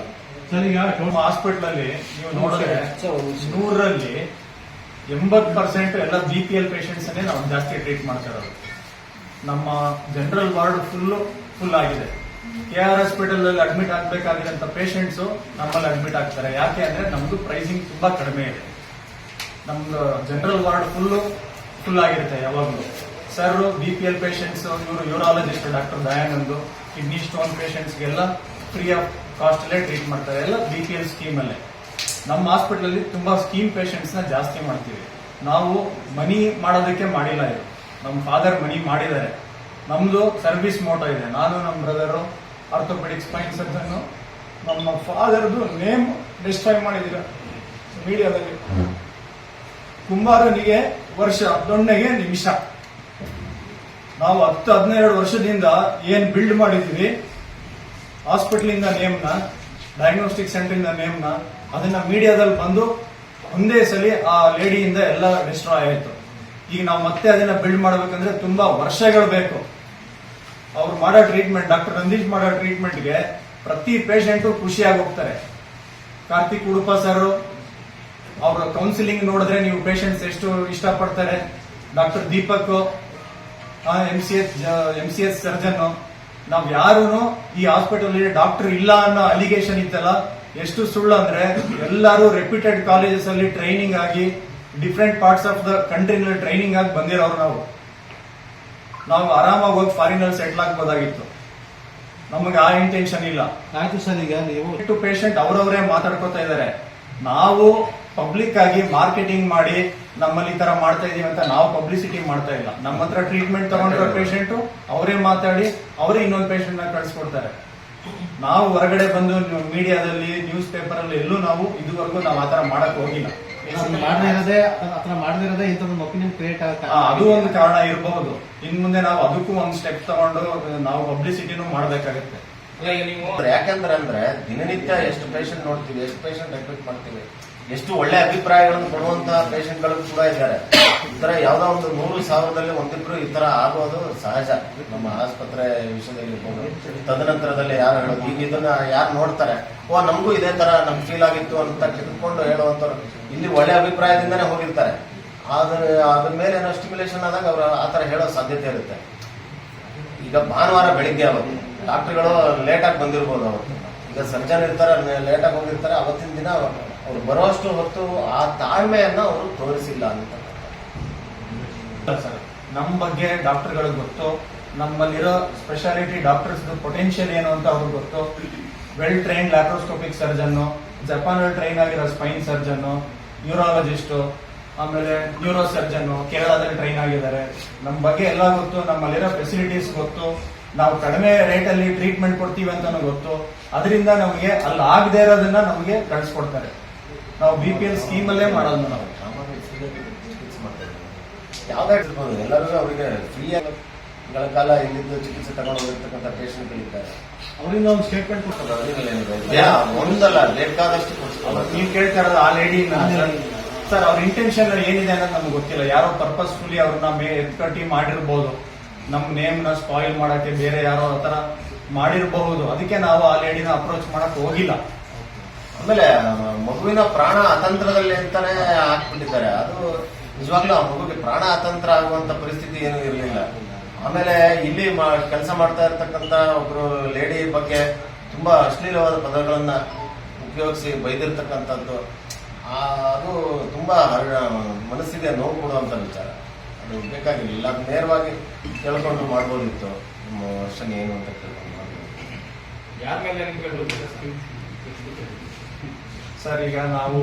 ನಮ್ಮ ಹಾಸ್ಪಿಟಲ್ ಅಲ್ಲಿ ನೀವು ನೋಡಿದ್ರೆ ನೂರಲ್ಲಿ ಎಂಬತ್ ಪರ್ಸೆಂಟ್ ಎಲ್ಲ ಬಿ ಪಿ ಎಲ್ ಪೇಷಂಟ್ಸ್ ಅನ್ನೇ ನಾವು ಜಾಸ್ತಿ ಟ್ರೀಟ್ ಮಾಡ್ತಾ ಇರೋದು. ನಮ್ಮ ಜನರಲ್ ವಾರ್ಡ್ ಫುಲ್ ಫುಲ್ ಆಗಿದೆ. ಕೆ ಆರ್ ಹಾಸ್ಪಿಟಲ್ ಅಲ್ಲಿ ಅಡ್ಮಿಟ್ ಆಗಬೇಕಾಗಿರೋ ಪೇಷಂಟ್ಸ್ ನಮ್ಮಲ್ಲಿ ಅಡ್ಮಿಟ್ ಆಗ್ತಾರೆ. ಯಾಕೆ ಅಂದ್ರೆ ನಮ್ದು ಪ್ರೈಸಿಂಗ್ ತುಂಬಾ ಕಡಿಮೆ ಇದೆ. ನಮ್ದು ಜನರಲ್ ವಾರ್ಡ್ ಫುಲ್ ಫುಲ್ ಆಗಿರುತ್ತೆ ಯಾವಾಗಲೂ. Sir B P L patients ಇವರು urologist doctor Dayanand kidney stone ಪೇಷಂಟ್ಸ್ಗೆಲ್ಲ free of cost ಅಲ್ಲೇ ಟ್ರೀಟ್ ಮಾಡ್ತಾರೆ. ಎಲ್ಲ ಬಿ ಪಿ ಎಲ್ ಸ್ಕೀಮ್ ಅಲ್ಲೇ. ನಮ್ಮ ಹಾಸ್ಪಿಟಲ್ ಅಲ್ಲಿ ತುಂಬಾ ಸ್ಕೀಮ್ ಪೇಷಂಟ್ಸ್ನ ಜಾಸ್ತಿ ಮಾಡ್ತೀವಿ. ನಾವು ಮನಿ ಮಾಡೋದಕ್ಕೆ ಮಾಡಿಲ್ಲ ಇದು. ನಮ್ಮ ಫಾದರ್ ಮನಿ ಮಾಡಿದ್ದಾರೆ. ನಮ್ದು ಸರ್ವಿಸ್ ಮೋಟೋ ಇದೆ. ನಾನು, ನಮ್ಮ ಬ್ರದರು ಆರ್ಥೋಪೆಡಿಕ್ ಸ್ಪೈನ್ ಸರ್ಜನ್ ನಮ್ಮ ಫಾದರ್ದು ನೇಮ್ ಡಿಸ್ಟ್ರೈ ಮಾಡಿದ್ದೀರ ಮೀಡಿಯಾದಲ್ಲಿ. ಕುಂಬಾರನಿಗೆ ವರ್ಷ ದೊಣ್ಣೆಗೆ ನಿಮಿಷ. ನಾವು ಹತ್ತು, ಹದಿನೆರಡು ವರ್ಷದಿಂದ ಏನ್ ಬಿಲ್ಡ್ ಮಾಡಿದೀವಿ ಹಾಸ್ಪಿಟಲ್ ಇಂದ ನೇಮ್ನ ಡಯಾಗ್ನೋಸ್ಟಿಕ್ ಸೆಂಟರ್ ಇಂದ ನೇಮ್ನ, ಅದನ್ನ ಮೀಡಿಯಾದಲ್ಲಿ ಬಂದು ಒಂದೇ ಸಲ ಆ ಲೇಡಿಯಿಂದ ಎಲ್ಲ ಡಿಸ್ಟ್ರಾಯ್ ಆಯಿತು. ಈಗ ನಾವು ಮತ್ತೆ ಅದನ್ನ ಬಿಲ್ಡ್ ಮಾಡಬೇಕಂದ್ರೆ ತುಂಬಾ ವರ್ಷಗಳು ಬೇಕು. ಅವ್ರು ಮಾಡೋ ಟ್ರೀಟ್ಮೆಂಟ್ ಡಾಕ್ಟರ್ ರಂದೀಶ್ ಮಾಡೋ ಟ್ರೀಟ್ಮೆಂಟ್ಗೆ ಪ್ರತಿ ಪೇಷಂಟು ಖುಷಿಯಾಗಿ ಹೋಗ್ತಾರೆ. ಕಾರ್ತಿಕ್ ಉಡುಪ ಸರ್ ಅವರ ಕೌನ್ಸಿಲಿಂಗ್ ನೋಡಿದ್ರೆ ನೀವು ಪೇಷಂಟ್ಸ್ ಎಷ್ಟು ಇಷ್ಟಪಡ್ತಾರೆ? Doctor Deepak M C S M C S surgeon ನಾವ್ ಯಾರು ಈ ಹಾಸ್ಪಿಟಲ್ ಡಾಕ್ಟರ್ ಇಲ್ಲ ಅನ್ನೋ ಅಲಿಗೇಷನ್ ಇತ್ತಲ್ಲ ಎಷ್ಟು ಸುಳ್ಳು ಅಂದ್ರೆ ಎಲ್ಲರೂ ರೆಪ್ಯೂಟೆಡ್ ಕಾಲೇಜಸ್ ಅಲ್ಲಿ ಟ್ರೈನಿಂಗ್ ಆಗಿ ಡಿಫ್ರೆಂಟ್ ಪಾರ್ಟ್ಸ್ ಆಫ್ ದ ಕಂಟ್ರಿನಲ್ಲಿ ಟ್ರೈನಿಂಗ್ ಆಗಿ ಬಂದಿರೋರು ನಾವು. ನಾವು ಆರಾಮಾಗಿ ಹೋಗಿ ಫಾರಿನ್ ಅಲ್ಲಿ ಸೆಟ್ಲ್ ಆಗ್ಬೋದಾಗಿತ್ತು. ನಮಗೆ ಆ ಇಂಟೆನ್ಷನ್ ಇಲ್ಲ. ಆಯ್ತು ಸರ್ ಈಗ ನೀವು ಟು ಪೇಷಂಟ್ ಅವರವರೇ ಮಾತಾಡ್ಕೊತಾ ಇದ್ದಾರೆ ನಾವು ಪಬ್ಲಿಕ್ ಆಗಿ ಮಾರ್ಕೆಟಿಂಗ್ ಮಾಡಿ ನಮ್ಮಲ್ಲಿ ಈ ತರ ಮಾಡ್ತಾ ಇದೀವಿ ಅಂತ ನಾವು ಪಬ್ಲಿಸಿಟಿ ಮಾಡ್ತಾ ಇಲ್ಲ. ನಮ್ಮ ಹತ್ರ ಟ್ರೀಟ್ಮೆಂಟ್ ತಗೊಂಡಿರೋ ಪೇಷಂಟ್ ಅವರೇ ಮಾತಾಡಿ ಅವರೇ ಇನ್ನೊಂದು ಪೇಷಂಟ್ನ ಕಳಿಸ್ಕೊಡ್ತಾರೆ. ನಾವು ಹೊರಗಡೆ ಬಂದು ಮೀಡಿಯಾದಲ್ಲಿ ನ್ಯೂಸ್ ಪೇಪರ್ ಅಲ್ಲಿ ಎಲ್ಲೂ ನಾವು ಇದುವರೆಗೂ ನಾವು ಆತರ ಮಾಡಕ್ ಹೋಗಿಲ್ಲ. ಅದು ಒಂದು ಕಾರಣ ಇರಬಹುದು ಇನ್ ಮುಂದೆ ನಾವು ಅದಕ್ಕೂ ಒಂದು ಸ್ಟೆಪ್ ತಗೊಂಡು ನಾವು ಪಬ್ಲಿಸಿಟಿನೂ ಮಾಡ್ಬೇಕಾಗತ್ತೆ. ಯಾಕಂದ್ರೆ ಅಂದ್ರೆ ದಿನನಿತ್ಯ ಎಷ್ಟು ಪೇಷಂಟ್ ನೋಡ್ತೀವಿ ಎಷ್ಟು ಪೇಷಂಟ್ ಅಡ್ಮಿಟ್ ಮಾಡ್ತೀವಿ? ಎಷ್ಟು ಒಳ್ಳೆ ಅಭಿಪ್ರಾಯಗಳನ್ನು ಕೊಡುವಂತ ಪೇಷಂಟ್ಗಳು ಕೂಡ ಇದ್ದಾರೆ. ಈ ತರ ಯಾವ್ದೋ ಒಂದು ನೂರು ಸಾವಿರದಲ್ಲಿ ಒಂದಿಬ್ರು ಈ ತರ ಆಗೋದು ಸಹಜ. ನಮ್ಮ ಆಸ್ಪತ್ರೆ ವಿಷಯದಲ್ಲಿ ತದನಂತರದಲ್ಲಿ ಯಾರು ಹೇಳೋದು? ಈಗ ಇದನ್ನ ಯಾರು ನೋಡ್ತಾರೆ? ಓ, ನಮಗೂ ಇದೇ ತರ ನಮ್ಗೆ ಫೀಲ್ ಆಗಿತ್ತು ಅಂತ ತಿಳ್ಕೊಂಡು ಹೇಳುವಂತವ್ರು ಇಲ್ಲಿ ಒಳ್ಳೆ ಅಭಿಪ್ರಾಯದಿಂದನೇ ಹೋಗಿರ್ತಾರೆ. ಆದ್ರೆ ಅದ್ರ ಮೇಲೆ ಏನೋ ಸ್ಟಿಮ್ಯುಲೇಷನ್ ಆದಾಗ ಅವರು ಆತರ ಹೇಳೋ ಸಾಧ್ಯತೆ ಇರುತ್ತೆ. ಈಗ ಭಾನುವಾರ ಬೆಳಿಗ್ಗೆ ಅವತ್ತು ಡಾಕ್ಟರ್ಗಳು ಲೇಟ್ ಆಗಿ ಬಂದಿರ್ಬೋದು ಅವತ್ತು ಈಗ ಸರ್ಜನ್ ಇರ್ತಾರೆ, ಲೇಟ್ ಆಗಿ ಹೋಗಿರ್ತಾರೆ, ಅವತ್ತಿನ ದಿನ ಅವ್ರು ಬರುವಷ್ಟು ಹೊತ್ತು ಆ ತಾಳ್ಮೆಯನ್ನ ಅವರು ತೋರಿಸಿಲ್ಲ ಅಂತ. ಸರ್ ನಮ್ಮ ಬಗ್ಗೆ ಡಾಕ್ಟರ್ಗಳಿಗೆ ಗೊತ್ತು, ನಮ್ಮಲ್ಲಿರೋ ಸ್ಪೆಷಾಲಿಟಿ ಡಾಕ್ಟರ್ಸ್ ಪೊಟೆನ್ಷಿಯಲ್ ಏನು ಅಂತ ಅವ್ರಿಗೆ ಗೊತ್ತು. ವೆಲ್ ಟ್ರೈನ್ ಲ್ಯಾಪ್ರೋಸ್ಕೋಪಿಕ್ ಸರ್ಜನ್ ಜಪಾನಲ್ಲಿ ಟ್ರೈನ್ ಆಗಿರೋ ಸ್ಪೈನ್ ಸರ್ಜನ್ ನ್ಯೂರಾಲಜಿಸ್ಟ್ ಆಮೇಲೆ ನ್ಯೂರೋ ಸರ್ಜನ್ ಕೇರಳದಲ್ಲಿ ಟ್ರೈನ್ ಆಗಿದ್ದಾರೆ. ನಮ್ಮ ಬಗ್ಗೆ ಎಲ್ಲ ಗೊತ್ತು, ನಮ್ಮಲ್ಲಿರೋ ಫೆಸಿಲಿಟೀಸ್ ಗೊತ್ತು. ನಾವು ಕಡಿಮೆ ರೇಟ್ ಅಲ್ಲಿ ಟ್ರೀಟ್ಮೆಂಟ್ ಕೊಡ್ತೀವಿ ಅಂತಾನು ಗೊತ್ತು. ಅದರಿಂದ ನಮಗೆ ಅಲ್ಲಿ ಆಗದೆ ಇರೋದನ್ನ ನಮಗೆ ಕಳಿಸ್ಕೊಡ್ತಾರೆ. ನಾವು ಬಿ ಪಿ ಎಲ್ ಸ್ಕೀಮ್ ಅಲ್ಲೇ ಮಾಡೋದು ನಾವು. ಯಾವ್ದೇ ಇರ್ಬೋದು. ಎಲ್ಲರಿಗೂ ಅವರಿಗೆ ಫ್ರೀಯಾಗಿ ಗಳ ಕಾಲ ಇಲ್ಲಿದ್ದು ಚಿಕಿತ್ಸೆ ತಗೊಂಡು ಹೋಗಿರ್ತಕ್ಕಂಥ ಪೇಷಂಟ್ಗಳಿದ್ದಾರೆ. ಅವರಿಂದ ಒಂದು ಸ್ಟೇಟ್ಮೆಂಟ್ ಕೊಡ್ತಾರೆ. ಯಾ ಒಂದಲ್ಲ ಬೇಕಾದಷ್ಟು ಕೊಡ್ತಾರೆ. ನೀವು ಕೇಳ್ತಾ ಇರೋದು ಆ ಲೇಡಿ ಸರ್ ಅವ್ರ ಇಂಟೆನ್ಷನ್ ಏನಿದೆ ಅನ್ನೋದು ನಮ್ಗೆ ಗೊತ್ತಿಲ್ಲ. ಯಾರೋ ಪರ್ಪಸ್ಫುಲಿ ಅವ್ರನ್ನ ಮೇ ಎತ್ಕಟ್ಟಿ ಮಾಡಿರ್ಬೋದು. ನಮ್ಮ ನೇಮ್ನ ಸ್ಪಾಯಿಲ್ ಮಾಡಕ್ಕೆ ಬೇರೆ ಯಾರೋ ಆತರ ಮಾಡಿರಬಹುದು. ಅದಕ್ಕೆ ನಾವು ಆ ಲೇಡಿನ ಅಪ್ರೋಚ್ ಮಾಡಕ್ ಹೋಗಿಲ್ಲ. ಆಮೇಲೆ, ಮಗುವಿನ ಪ್ರಾಣ ಅತಂತ್ರದಲ್ಲಿ ಅಂತಾನೆ ಹಾಕ್ಬಿಟ್ಟಿದ್ದಾರೆ. ಅದು ನಿಜವಾಗ್ಲೂ ಆ ಮಗುಗೆ ಪ್ರಾಣ ಅತಂತ್ರ ಆಗುವಂತ ಪರಿಸ್ಥಿತಿ ಏನು ಇರಲಿಲ್ಲ. ಆಮೇಲೆ ಇಲ್ಲಿ ಕೆಲಸ ಮಾಡ್ತಾ ಇರ್ತಕ್ಕಂತ ಒಬ್ರು ಲೇಡಿ ಬಗ್ಗೆ ತುಂಬಾ ಅಶ್ಲೀಲವಾದ ಪದಗಳನ್ನ ಉಪಯೋಗಿಸಿ ಬೈದಿರ್ತಕ್ಕಂಥದ್ದು. ಅದು ತುಂಬಾ ಮನಸ್ಸಿಗೆ ನೋವು ಕೊಡುವಂತ ವಿಚಾರ. ಅದು ಬೇಕಾಗಿರಲಿಲ್ಲ ಅದು ನೇರವಾಗಿ ಕೇಳ್ಕೊಂಡು ಮಾಡ್ಬೋದಿತ್ತು. ನಿಮ್ಮ ವರ್ಷನ್ ಏನು ಅಂತ ಕೇಳ್ಕೊಂಡು ಯಾರ ಮೇಲೆ ಸರ್ ಈಗ ನಾವು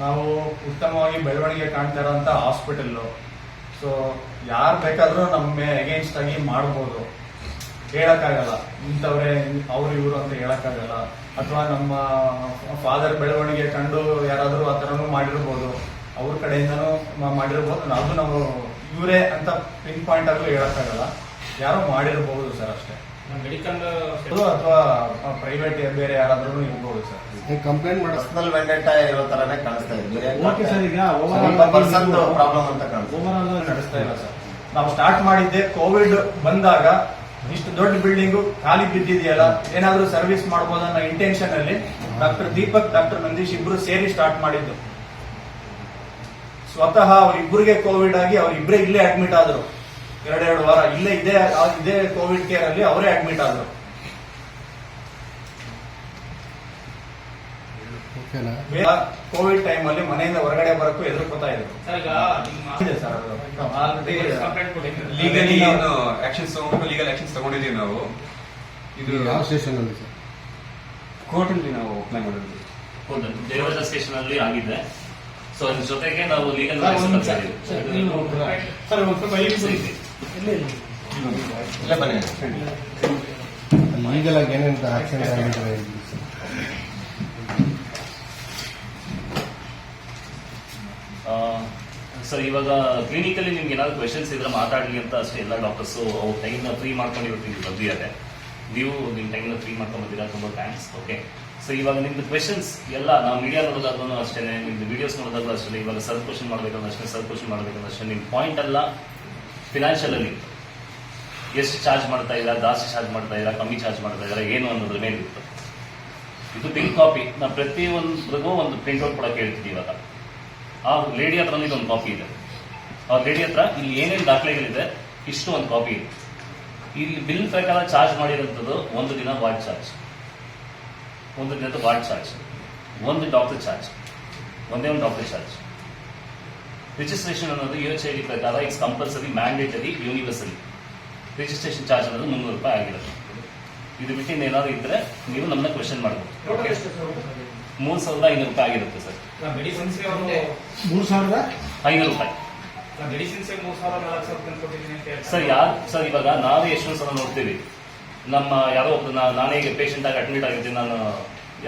ನಾವು ಉತ್ತಮವಾಗಿ ಬೆಳವಣಿಗೆ ಕಾಣ್ತಾ ಇರೋಂಥ ಹಾಸ್ಪಿಟಲ್ಲು ಸೊ ಯಾರು ಬೇಕಾದರೂ ನಮ್ಮ ಅಗೇನ್ಸ್ಟ್ ಆಗಿ ಮಾಡ್ಬೋದು. ಹೇಳಕ್ಕಾಗಲ್ಲ. ಇಂಥವ್ರೆ ಅವರು ಇವರು ಅಂತ ಹೇಳಕ್ಕಾಗಲ್ಲ. ಅಥವಾ ನಮ್ಮ ಫಾದರ್ ಬೆಳವಣಿಗೆ ಕಂಡು ಯಾರಾದರೂ ಆ ಥರನೂ ಮಾಡಿರ್ಬೋದು. ಅವ್ರ ಕಡೆಯಿಂದನೂ ಮಾಡಿರ್ಬೋದು. ಅದು ನಾವು ಇವರೇ ಅಂತ ಪಿನ್ ಪಾಯಿಂಟ್ ಆಗಲು ಹೇಳಕ್ಕಾಗಲ್ಲ. ಯಾರೋ ಮಾಡಿರ್ಬೋದು ಸರ್ ಅಷ್ಟೇ. ಮೆಡಿಕಲ್ ಅಥವಾ ಪ್ರೈವೇಟ್ ಬೇರೆ ಯಾರಾದ್ರೂ ಇರ್ಬೋದು ಸರ್. ಕಂಪ್ಲೇಂಟ್ ಮಾಡ. ಪರ್ಸನಲ್ ವೆಂಡೆಟ ಇರೋ ತರನೇ ಕಾಣಿಸ್ತಾ ಇದೆ. ಓಕೆ ಸರ್ ಈಗ ಪರ್ಸನ್ ಪ್ರಾಬ್ಲಮ್ ಅಂತ ಕಾಣಿಸ್ತಾ ಇದೆ. ಓವರ್ ಆಲ್ ನಡೆಸ್ತಾ ಇಲ್ಲ ಸರ್ ನಾವು ಸ್ಟಾರ್ಟ್ ಮಾಡಿದ್ದೆ ಕೋವಿಡ್ ಬಂದಾಗ ಇಷ್ಟು ದೊಡ್ಡ ಬಿಲ್ಡಿಂಗು ಖಾಲಿ ಬಿದ್ದಿದೆಯಲ್ಲ ಏನಾದ್ರೂ ಸರ್ವಿಸ್ ಮಾಡ್ಬೋದನ್ನೋ ಇಂಟೆನ್ಷನ್ ಅಲ್ಲಿ ಡಾಕ್ಟರ್ ದೀಪಕ್ ಡಾಕ್ಟರ್ ನಂದೀಶ್ ಇಬ್ರು ಸೇರಿ ಸ್ಟಾರ್ಟ್ ಮಾಡಿದ್ದು. ಸ್ವತಃ ಅವರಿಬ್ಬರಿಗೆ ಕೋವಿಡ್ ಆಗಿ ಅವರಿಬ್ಬರೇ ಇಲ್ಲೇ ಅಡ್ಮಿಟ್ ಆದ್ರು. ಎರಡೆರಡು ವಾರ ಇಲ್ಲೇ ಇದೇ ಇದೇ ಕೋವಿಡ್ ಕೇರ್ ಅಲ್ಲಿ ಅವರೇ ಅಡ್ಮಿಟ್ ಆದ್ರು. ಓಕೆನಾ ಕೋವಿಡ್ ಟೈಮ್ ಅಲ್ಲಿ ಮನೆಯಿಂದ ಹೊರಗಡೆ ಬರಕ್ಕೂ ಎದುರ್ಕೋತಾ ಇದ್ರು ಲೀಗಲಿ ಏನು ಆಕ್ಷನ್ಸ್ ತಗೊಂಡು ಲೀಗಲ್ ಆಕ್ಷನ್ಸ್ ತಗೊಂಡಿದ್ದೀವಿ ನಾವು. ಇದು ಯಾವ ಸ್ಟೇಷನ್ ಅಲ್ಲಿ ಸರ್? ಕೋರ್ಟ್ ಅಲ್ಲಿ ನಾವು ಅಪ್ಲೈ ಮಾಡಿದ್ವಿ. ಹೌದು ದೇವರ ಸ್ಟೇಷನ್ ಅಲ್ಲಿ ಆಗಿದೆ. ಸೊ ಅದ್ರ ಜೊತೆಗೆ ನಾವು ಲೀಗಲ್ ಲೀಗಲ್ ಆಗಿ ಏನೇನು ಆಕ್ಷನ್ ಆಗಿದ್ದಾರೆ ಇಲ್ಲಿ ಸರ್? ಇವಾಗ ಕ್ಲಿನಿಕಲ್ಲಿ ನಿಮ್ಗೆ ಏನಾದ್ರು ಕ್ವೆಶನ್ಸ್ ಇದ್ರೆ ಮಾತಾಡಿ ಅಂತ ಅಷ್ಟೇ ಎಲ್ಲ ಡಾಕ್ಟರ್ಸ್ ಅವ್ರ ಟೈಮ್ನ ಫ್ರೀ ಮಾಡ್ಕೊಂಡು ಇವತ್ತಿಗೆ ಬಂದಿದ್ದಾರೆ. ನೀವು ನಿಮ್ಮ ಟೈಮ್ನ ಫ್ರೀ ಮಾಡ್ಕೊಂಡು ಬಂದಿರ? ತುಂಬ ಥ್ಯಾಂಕ್ಸ್ ಓಕೆ ಸೊ ಇವಾಗ ನಿಮ್ದು ಕ್ವೆಶನ್ಸ್ ಎಲ್ಲ ನಾವು ಮೀಡಿಯಾ ನೋಡೋದಾದ್ರೂ ಅಷ್ಟೇ ನಿಮ್ದು ವಿಡಿಯೋಸ್ ನೋಡೋದಾದ್ರೂ ಅಷ್ಟೇ ಇವಾಗ ಸರ್ ಕ್ವಶನ್ ಮಾಡ್ಬೇಕಂದ್ರೆ ಅಷ್ಟೇ ಸರ್ ಕ್ವಶನ್ ಮಾಡ್ಬೇಕಂದ್ರೆ ಅಷ್ಟೇ ನಿಮ್ಮ ಪಾಯಿಂಟ್ ಅಲ್ಲ ಫಿನಾನ್ಷಿಯಲಲ್ಲಿ ಎಷ್ಟು ಚಾರ್ಜ್ ಮಾಡ್ತಾ ಇಲ್ಲ ಜಾಸ್ತಿ ಚಾರ್ಜ್ ಮಾಡ್ತಾ ಇದ್ದೀರಾ? ಕಮ್ಮಿ ಚಾರ್ಜ್ ಮಾಡ್ತಾ ಇದ್ದೀರಾ? ಏನು ಅನ್ನೋದ್ರ ಮೇಲೆ ಇತ್ತು ಇದು ಬಿಲ್ ಕಾಪಿ ನಾವು ಪ್ರತಿಯೊಂದ್ರಿಗೂ ಒಂದು ಪ್ರಿಂಟ್ಔಟ್ ಕೊಡಕ್ಕೆ ಹೇಳ್ತೀವಿ ಇವಾಗ. ಆ ಲೇಡಿ ಹತ್ರ ಒಂದು ಕಾಪಿ ಇದೆ. ಆ ಲೇಡಿ ಹತ್ರ ಇಲ್ಲಿ ಏನೇನು ದಾಖಲೆಗಳಿದೆ ಇಷ್ಟು ಒಂದು ಕಾಪಿ ಇದೆ. ಇಲ್ಲಿ ಬಿಲ್ ಪ್ರಕಾರ ಚಾರ್ಜ್ ಮಾಡಿರೋಂಥದ್ದು ಒಂದು ದಿನ ವಾರ್ಡ್ ಚಾರ್ಜ್ ಒಂದು ದಿನದ ವಾರ್ಡ್ ಚಾರ್ಜ್ ಒಂದು ಡಾಕ್ಟರ್ ಚಾರ್ಜ್ ಒಂದೇ ಒಂದು ಡಾಕ್ಟರ್ ಚಾರ್ಜ್ ರಿಜಿಸ್ಟ್ರೇಷನ್ ಅನ್ನೋದು ಯು ಎಚ್ ಐ ಡಿ ಪ್ರಕಾರ it's compulsory mandatory universally registration charge ಅನ್ನೋದು ಮುನ್ನೂರು ರೂಪಾಯಿ ಆಗಿರುತ್ತೆ. ಇದು ಬಿಟ್ಟು ಏನಾದ್ರು ಇದ್ರೆ ನೀವು ನಮ್ಮನ್ನ ಕ್ವೆಶನ್ ಮಾಡಬಹುದು ಮೂರು ಸಾವಿರದ ಐನೂರು ರೂಪಾಯಿ ಆಗಿರುತ್ತೆ ಸರ್. ಮೂರು ಸಾವಿರದ ಐನೂರು ರೂಪಾಯಿ. ಸರ್ ಯಾರು ಸರ್ ಇವಾಗ ನಾವೇ ಎಷ್ಟೊಂದು ಸಲ ನೋಡ್ತೀವಿ. ನಮ್ಮ ಯಾರೋ ಒಬ್ಬ ನಾನೇ ಈಗ ಪೇಷಂಟ್ ಆಗಿ ಅಡ್ಮಿಟ್ ಆಗಿರ್ತೀನಿ ನಾನು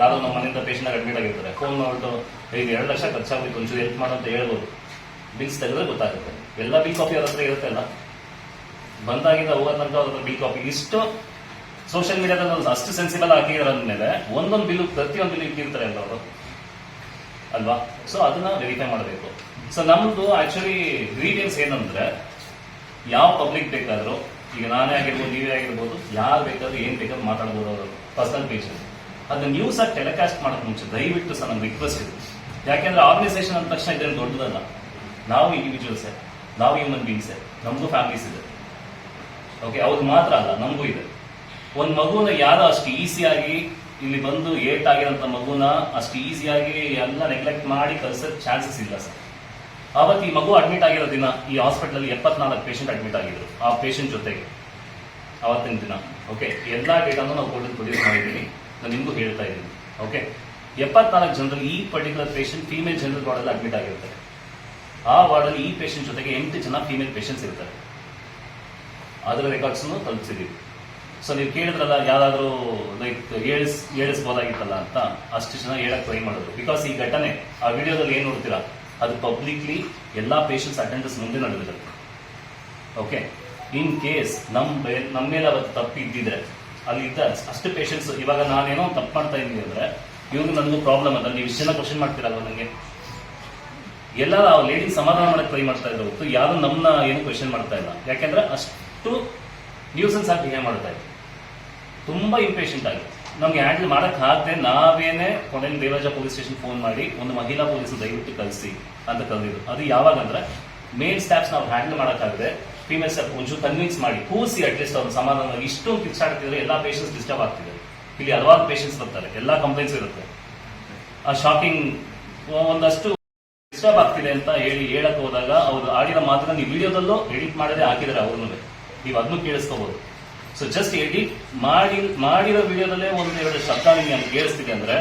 ಯಾರೋ ನಮ್ಮ ಮನೆಯಿಂದ ಪೇಷಂಟ್ ಆಗಿ ಅಡ್ಮಿಟ್ ಆಗಿರ್ತಾರೆ. ಫೋನ್ ಮಾಡ್ಬಿಟ್ಟು ಈಗ ಎರಡು ಲಕ್ಷ ಖರ್ಚಾಗುತ್ತೆ ಒಂಚೂರು ಹೆಲ್ಪ್ ಮಾಡೋ ಅಂತ ಹೇಳ್ಬೋದು. ಬಿಲ್ಸ್ ತೆಗೆದ್ರೆ ಗೊತ್ತಾಗುತ್ತೆ. ಎಲ್ಲ ಬಿಲ್ ಕಾಪಿ ಅವ್ರ ಹತ್ರ ಇರುತ್ತೆ ಅಲ್ಲ. ಬಂದಾಗಿಂದ ಹೋಗೋ ತನಕ ಅವ್ರ ಹತ್ರ ಬಿಲ್ ಕಾಪಿ ಇಷ್ಟು ಸೋಷಿಯಲ್ ಮೀಡಿಯಾದಲ್ಲಿ ಒಂದು ಅಷ್ಟು ಸೆನ್ಸಿಬಲ್ ಆಗಿರೋದ್ಮೇಲೆ ಒಂದೊಂದು ಬಿಲ್ ಪ್ರತಿಯೊಂದು ಬಿಲ್ ಇಟ್ಟಿರ್ತಾರೆ ಅಲ್ಲ ಅವರು. ಅಲ್ವಾ? ಸೊ ಅದನ್ನ ವೆರಿಫೈ ಮಾಡಬೇಕು. ಸೊ ನಮ್ದು ಆಕ್ಚುಲಿ ಗ್ರೀಡಿಯನ್ಸ್ ಏನಂದ್ರೆ, ಯಾವ ಪಬ್ಲಿಕ್ ಬೇಕಾದರೂ, ಈಗ ನಾನೇ ಆಗಿರ್ಬೋದು, ನೀವೇ ಆಗಿರ್ಬೋದು, ಯಾರು ಬೇಕಾದ್ರೂ, ಏನ್ ಬೇಕಾದ್ರೂ ಮಾತಾಡ್ಬೋದು ಅವರು ಪರ್ಸನಲ್ ಪೇಜ್ ಅದನ್ನ ನ್ಯೂಸ್ ಆಗಿ ಟೆಲಿಕಾಸ್ಟ್ ಮಾಡೋಕೆ ಮುಂಚೆ, ದಯವಿಟ್ಟು ಸಹ ನಮ್ಗೆ ರಿಕ್ವೆಸ್ಟ್ ಇದೆ ಯಾಕೆಂದ್ರೆ ಆರ್ಗನೈಸೇಷನ್ ಅಂದ ತಕ್ಷಣ ಇದೇನು ದೊಡ್ಡದಲ್ಲ. ನಾವು ಇಂಡಿವಿಜುವಲ್ಸ್ ನಾವು ಹ್ಯೂಮನ್ ಬೀಯಿಂಗ್ಸೇ ನಮ್ದು ಫ್ಯಾಮಿಲೀಸ್ ಇದೆ. ಓಕೆ ಅವ್ರು ಮಾತ್ರ ಅಲ್ಲ, ನಮಗೂ ಇದೆ. ಒಂದು ಮಗುನ ಯಾರು ಅಷ್ಟು ಈಸಿಯಾಗಿ ಇಲ್ಲಿ ಬಂದು ಏಟ್ ಆಗಿರೋಂಥ ಮಗುನ ಅಷ್ಟು ಈಸಿಯಾಗಿ ಎಲ್ಲ ನೆಗ್ಲೆಕ್ಟ್ ಮಾಡಿ ಕಳ್ಸೋಕ್ಕೆ ಚಾನ್ಸಸ್ ಇಲ್ಲ ಸರ್. ಆವತ್ತು ಈ ಮಗು ಅಡ್ಮಿಟ್ ಆಗಿರೋ ದಿನ ಈ ಹಾಸ್ಪಿಟಲಲ್ಲಿ ಎಪ್ಪತ್ನಾಲ್ಕು ಪೇಷಂಟ್ ಅಡ್ಮಿಟ್ ಆಗಿದ್ರು, ಆ ಪೇಷಂಟ್ ಜೊತೆಗೆ. ಆವತ್ತಿನ ದಿನ ಓಕೆ ಎಲ್ಲ ಡೇಟಾನು ನಾವು ಕೋರ್ಟ್ ಪ್ರೊಡ್ಯೂಸ್ ಮಾಡಿದ್ದೀನಿ ನಾನು ನಿಮಗೂ ಹೇಳ್ತಾ ಇದ್ದೀನಿ ಓಕೆ ಎಪ್ಪತ್ನಾಲ್ಕು ಜನರಲ್ಲಿ ಈ ಪರ್ಟಿಕ್ಯುಲರ್ ಪೇಷಂಟ್ ಫೀಮೇಲ್ ಜನರಲ್ ವಾರ್ಡಲ್ಲಿ ಅಡ್ಮಿಟ್ ಆಗಿರ್ತಾರೆ. ಆ ವಾರ್ಡಲ್ಲಿ ಈ ಪೇಷಂಟ್ ಜೊತೆಗೆ ಎಂಟು ಜನ ಫೀಮೇಲ್ ಪೇಷಂಟ್ಸ್ ಇರ್ತಾರೆ. ಅದರ ರೆಕಾರ್ಡ್ಸ್ನು ತಲುಪಿಸಿದ್ದೀವಿ ಸೊ ನೀವು ಕೇಳಿದ್ರಲ್ಲ ಯಾರಾದರೂ ಲೈಕ್ ಹೇಳಿಸ್ ಹೇಳಿಸ್ಬೋದಾಗಿತ್ತಲ್ಲ ಅಂತ, ಅಷ್ಟು ಜನ ಹೇಳಕ್ ಟ್ರೈ ಮಾಡಿದ್ರು. ಬಿಕಾಸ್ ಈ ಘಟನೆ, ಆ ವಿಡಿಯೋದಲ್ಲಿ ಏನು ನೋಡ್ತೀರಾ? ಅದು ಪಬ್ಲಿಕ್ಲಿ ಎಲ್ಲ ಪೇಷಂಟ್ಸ್ ಅಟೆಂಡರ್ಸ್ ಮುಂದೆ ನಡೆದಿರುತ್ತೆ ಓಕೆ ಇನ್ ಕೇಸ್ ನಮ್ಮ ಬೇ- ನಮ್ಮ ಮೇಲೆ ಅವತ್ತು ತಪ್ಪು ಇದ್ದಿದ್ರೆ, ಅಲ್ಲಿ ಇದ್ದ ಅಷ್ಟು ಪೇಷಂಟ್ಸ್ ಇವಾಗ ನಾನೇನೋ ತಪ್ಪು ಮಾಡ್ತಾ ಇದ್ದೀನಿ ಅಂದ್ರೆ ಇವ್ರಿಗೆ ನನಗೂ ಪ್ರಾಬ್ಲಮ್ ಅದ. ನೀವು ಇಷ್ಟು ಜನ ಕ್ವಶನ್ ಮಾಡ್ತೀರಲ್ವ ನನಗೆ ಎಲ್ಲ ಲೇಡಿ ಸಮಾಧಾನ ಮಾಡಕ್ಕೆ ಟ್ರೈ ಮಾಡ್ತಾ ಇದ್ರು ಯಾರು ನಮ್ಮನ್ನ ಏನು ಕ್ವಶನ್ ಮಾಡ್ತಾ ಇಲ್ಲ. ಯಾಕೆಂದ್ರೆ ಅಷ್ಟು ನ್ಯೂಸನ್ಸ್ ಆಗಿ ಬಿಹೇವ್ ಮಾಡ್ತಾ ಇತ್ತು ತುಂಬಾ ಇಂಪೇಷೆಂಟ್ ಆಗಿತ್ತು ನಮ್ಗೆ ಹ್ಯಾಂಡಲ್ ಮಾಡಕ್ ಆಗದೆ ನಾವೇನೆ ಕೊನೆಯಲ್ಲಿ ದೇವರಾಜ ಪೊಲೀಸ್ ಸ್ಟೇಷನ್ ಫೋನ್ ಮಾಡಿ ಒಂದು ಮಹಿಳಾ ಪೊಲೀಸ್ ದಯವಿಟ್ಟು ಕಲಿಸಿ ಅಂತ ಕರೆದಿದ್ದು ಅದು ಯಾವಾಗಂದ್ರೆ ಮೇನ್ ಸ್ಟಾಪ್ಸ್ ನಾವು ಹ್ಯಾಂಡಲ್ ಮಾಡೋಕ್ಕಾಗದೆ ಫೀಮೇಲ್ ಸ್ಟಾಫ್ ಒಂಚೂರು ಕನ್ವಿನ್ಸ್ ಮಾಡಿ ಕೂಸಿ ಅಟ್ಲೀಸ್ಟ್ ಅವ್ರ ಸಮಾಧಾನ ಇಷ್ಟೊಂದು ಕಿಚ್ಚಾಡ್ತಿದ್ರೆ ಎಲ್ಲ ಪೇಷಂಟ್ಸ್ ಡಿಸ್ಟರ್ಬ್ ಆಗ್ತಿದೆ. ಇಲ್ಲಿ ಹಲವಾರು ಪೇಷಂಟ್ಸ್ ಬರ್ತಾರೆ, ಎಲ್ಲ ಕಂಪ್ಲೇಂಟ್ಸ್ ಇರುತ್ತೆ. ಆ ಶಾಕಿಂಗ್ ಒಂದಷ್ಟು ಡಿಸ್ಟರ್ಬ್ ಆಗ್ತಿದೆ ಅಂತ ಹೇಳಿ ಹೇಳಕ್ ಹೋದಾಗ ಅವ್ರು ಆಡಿರೋ ಮಾತನ್ನ ನೀವು ವಿಡಿಯೋದಲ್ಲೂ ಎಡಿಟ್ ಮಾಡದೆ ಹಾಕಿದ್ದಾರೆ ಅವ್ರನ್ನೂ ನೀವು ಅದನ್ನು ಕೇಳಿಸ್ಕೋಬಹುದು ಸೊ ಜಸ್ಟ್ ಎಡಿಟ್ ಮಾಡಿ ಮಾಡಿರೋ ವಿಡಿಯೋದಲ್ಲೇ ಒಂದು ಎರಡು ಶಬ್ದ ನಿಮಗೆ ಕೇಳಿಸ್ತಿದೆ ಅಂದ್ರೆ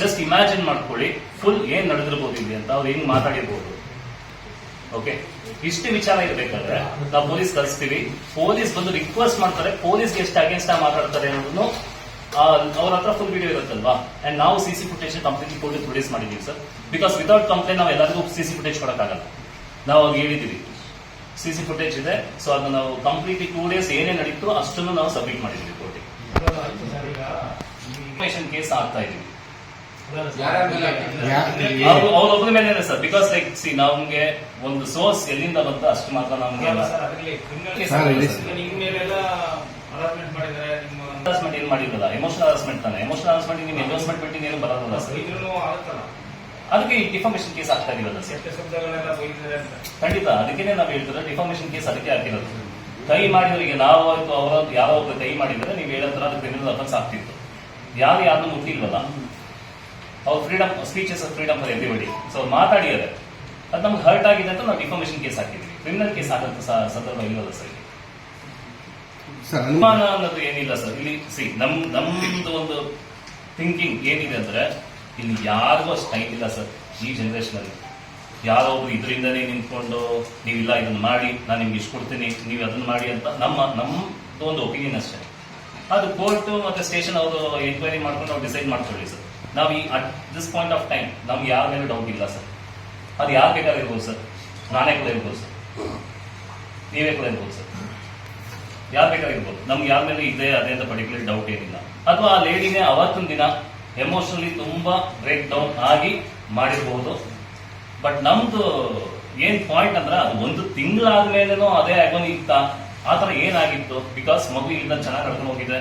ಜಸ್ಟ್ ಇಮ್ಯಾಜಿನ್ ಮಾಡ್ಕೊಳ್ಳಿ ಫುಲ್ ಏನ್ ನಡೆದಿರ್ಬೋದು ಇಲ್ಲಿ ಅಂತ ಅವ್ರು ಹೆಂಗ್ ಮಾತಾಡಿರ್ಬೋದು. ಓಕೆ ಇಷ್ಟು ವಿಚಾರ ಇರಬೇಕಾದ್ರೆ, ನಾವು ಪೊಲೀಸ್ ಕಳಿಸ್ತೀವಿ. ಪೊಲೀಸ್ ಬಂದು ರಿಕ್ವೆಸ್ಟ್ ಮಾಡ್ತಾರೆ, ಪೊಲೀಸ್ಗೆ ಎಷ್ಟು ಅಗೇನ್ಸ್ಟ್ ಮಾತಾಡ್ತಾರೆ ಅನ್ನೋದನ್ನು ಅವ್ರ ಹತ್ರ ಫುಲ್ ವಿಡಿಯೋ ಇರುತ್ತಲ್ವಾ? ಅಂಡ್ ನಾವು C C footage completely police produce ಮಾಡಿದೀವಿ ಸರ್ ಬಿಕಾಸ್ ವಿತೌಟ್ ಕಂಪ್ಲೇಂಟ್ ನಾವು ಎಲ್ಲರಿಗೂ ಸಿ ಸಿ ಫುಟೇಜ್ ಕೊಡಕ್ಕಾಗಲ್ಲ. ನಾವು ಅವಾಗ ಹೇಳಿದೀವಿ ಸಿ ಸಿ ಫುಟೇಜ್ ಇದೆ. ಸೊ ಅದನ್ನ ನಾವು ಕಂಪ್ಲೀಟ್ಲಿ ಟೂ ಡೇಸ್ ಏನೇ ನಡೀತು ಅಷ್ಟನ್ನು ನಾವು ಸಬ್ಮಿಟ್ ಮಾಡಿದ್ವಿ ಕೋರ್ಟಿಗೆ. ಇನ್ಫಾರ್ಮೇಶನ್ ಕೇಸ್ ಆಗ್ತಾ ಇದೀವಿ ಮೇಲೆ ಸರ್. ಬಿಕಾಸ್ ಲೈಕ್ ಸಿ ನಮ್ಗೆ ಒಂದು ಸೋರ್ಸ್ ಎಲ್ಲಿಂದ ಬಂತ ಅಷ್ಟು ಮಾತ್ರ ನಮ್ಗೆ ಹರಾಸ್ಮೆಂಟ್ ಏನ್ ಮಾಡಿರಲ್ಲ ಎಮೋಷನಲ್ ಹರಾಸ್ಮೆಂಟ್ ತಾನೆ? ಎಮೋಷನಲ್ ಹರಾಸ್ಮೆಂಟ್ ನಿಮ್ ಎನ್ವರ್ಸ್ಮೆಂಟ್ ಬಿಟ್ಟು ಏನು ಬರೋದಿಲ್ಲ ಸರ್. ಬೈದ್ರೂ ಈ ಅದಕ್ಕೆ ಡಿಫಾರ್ಮೇಶನ್ ಕೇಸ್ ಆಗ್ತಾ ಇರೋದು ಸರ್ ಖಂಡಿತ ಅದಕ್ಕೇನೆ ನಾವು ಹೇಳ್ತಾರೆ ಡಿಫಾಮೇಷನ್ ಕೇಸ್ ಅದಕ್ಕೆ ಆಗ್ತಿರೋದು ಕೈ ಮಾಡಿದವರಿಗೆ ನಾವು ಆಯ್ತು ಅವರ ಯಾವ ಒಬ್ಬರು ಕೈ ಮಾಡಿದ್ರೆ ನೀವು ಹೇಳತ್ರ ಅದು ಕ್ರಿಮಿನಲ್ ಅಫೆನ್ಸ್ ಆಗ್ತಿತ್ತು. ಯಾರು ಯಾರನ್ನು ಮುಟ್ಟಿಲ್ವಲ್ಲ ಅವ್ರ freedom speeches freedom for everybody so ಅವ್ರು ಮಾತಾಡಿದ್ದಾರೆ. ಅದು ನಮ್ಗೆ ಹರ್ಟ್ ಆಗಿದೆ ಅಂತ ನಾವು ಡಿಫಾಮೇಷನ್ ಕೇಸ್ ಹಾಕಿದ್ವಿ ಕ್ರಿಮಿನಲ್ ಕೇಸ್ ಆಗಂತ ಸಂದರ್ಭ ಇಲ್ಲ? ಸರ್ ಅನುಮಾನ ಅನ್ನೋದು ಏನಿಲ್ಲ ಸರ್. ಇಲ್ಲಿ ಸಿ ನಮ್ ನಮ್ದು ಒಂದು ಥಿಂಕಿಂಗ್ ಏನಿದೆ ಅಂದ್ರೆ ಇಲ್ಲಿ ಯಾರಿಗೂ ಅಷ್ಟು ಟೈಮ್ ಇಲ್ಲ ಸರ್, ಈ ಜನರೇಷನ್ ಅಲ್ಲಿ. ಯಾರೋ ಒಬ್ರು ಇದರಿಂದನೇ ನಿಂತ್ಕೊಂಡು, ನೀವಿಲ್ಲ, ಇದನ್ನ ಮಾಡಿ, ನಾನು ನಿಮ್ಗೆ ಇಷ್ಟು ಕೊಡ್ತೀನಿ, ನೀವು ಅದನ್ನ ಮಾಡಿ ಅಂತ ನಮ್ಮ ನಮ್ಮದು ಒಂದು ಒಪಿನಿಯನ್ ಅಷ್ಟೇ. ಅದು ಕೋರ್ಟ್ ಮತ್ತೆ ಸ್ಟೇಷನ್ ಅವರು ಎನ್ಕ್ವೈರಿ ಮಾಡ್ಕೊಂಡು ಅವ್ರು ಡಿಸೈಡ್ ಮಾಡ್ಕೊಳ್ಳಿ ಸರ್. ನಾವು ಈ at this point of time ನಮ್ಗೆ ಯಾರ ಮೇಲೆ ಡೌಟ್ ಇಲ್ಲ ಸರ್. ಅದು ಯಾರು ಬೇಕಾದ್ರೆ ಇರ್ಬೋದು ಸರ್. ನಾನೇ ಕೂಡ ಇರ್ಬೋದು ಸರ್. ನೀವೇ ಕೂಡ ಇರ್ಬೋದು ಸರ್. ಯಾರು ಬೇಕಾಗಿರ್ಬೋದು ನಮ್ಗೆ ಯಾರ ಮೇಲೆ ಇದೆ, ಅದೇ ಅಂತ ಪರ್ಟಿಕ್ಯುಲರ್ ಡೌಟ್ ಏನಿಲ್ಲ. ಅಥವಾ ಆ ಲೇಡಿನೇ ಅವತ್ತಿನ ದಿನ ಎಮೋಷನಲಿ ತುಂಬಾ ಬ್ರೇಕ್ ಡೌನ್ ಆಗಿ ಮಾಡಿರಬಹುದು ಬಟ್ ನಮ್ದು ಏನ್ ಪಾಯಿಂಟ್ ಅಂದ್ರೆ ಅದು ಒಂದು ತಿಂಗಳಾದ್ಮೇಲೆನೂ ಅದೇ ಆಗೋನ್ ಇತ್ತ ಆ ಥರ ಏನಾಗಿತ್ತು? ಬಿಕಾಸ್ ಮಗು ಇಲ್ಲಿಂದ ಚೆನ್ನಾಗಿ ಕರ್ಕೊಂಡು ಹೋಗಿದೆ.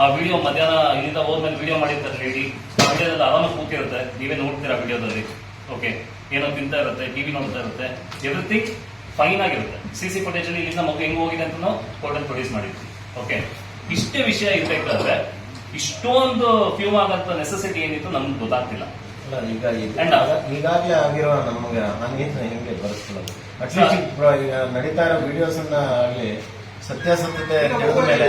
ಆ ವಿಡಿಯೋ ಮಧ್ಯಾಹ್ನ ಇಲ್ಲಿಂದ ಹೋದ್ಮೇಲೆ ವಿಡಿಯೋ ಮಾಡಿರ್ತಾರೆ ಹೇಳಿ. ವಿಡಿಯೋದಲ್ಲಿ ಆರಾಮಾಗಿ ಕೂತಿರುತ್ತೆ. ನೀವೇ ನೋಡ್ತೀರಾ ವಿಡಿಯೋದಲ್ಲಿ ಓಕೆ ಏನೋ ತಿಂತಾ ಇರುತ್ತೆ ಟಿವಿ ನೋಡ್ತಾ ಇರುತ್ತೆ. ಎವ್ರಿಥಿಂಗ್ ಫೈನ್ ಆಗಿರುತ್ತೆ. ಸಿ ಸಿ ಫುಟೇಜ್ ಅಲ್ಲಿ ಇಲ್ಲಿಂದ ಮಗು ಹೆಂಗ್ ಹೋಗಿದೆ ಅಂತ ಕೋರ್ಟಲ್ಲಿ ಪ್ರೊಡ್ಯೂಸ್ ಮಾಡಿದ್ವಿ ಓಕೆ ಇಷ್ಟೇ ವಿಷಯ ಇರ್ಬೇಕಾದ್ರೆ ಇಷ್ಟೊಂದು ಫ್ಯೂಮ್ ಆಗಂತ ನೆಸೆಸಿಟಿ ಏನಿತ್ತು ನಮ್ಗೆ ಗೊತ್ತಾಗ್ತಿಲ್ಲ. ಅಲ್ಲ, ಈಗ And- ಈಗಾಗಲೇ ಆಗಿರೋ ನಮ್ಗೆ ಹಂಗಿಂತ ಹೆಂಗೆ ಬರೆಸ್ಕೊಳ್ಳೋದು ಅಟ್ಲೀಸ್ಟ್ ಈಗ ನಡೀತಾ ಇರೋ ವಿಡಿಯೋಸ್ ಅನ್ನ ಆಗ್ಲಿ ಸತ್ಯಾಸತ್ಯತೆ ಮೇಲೆ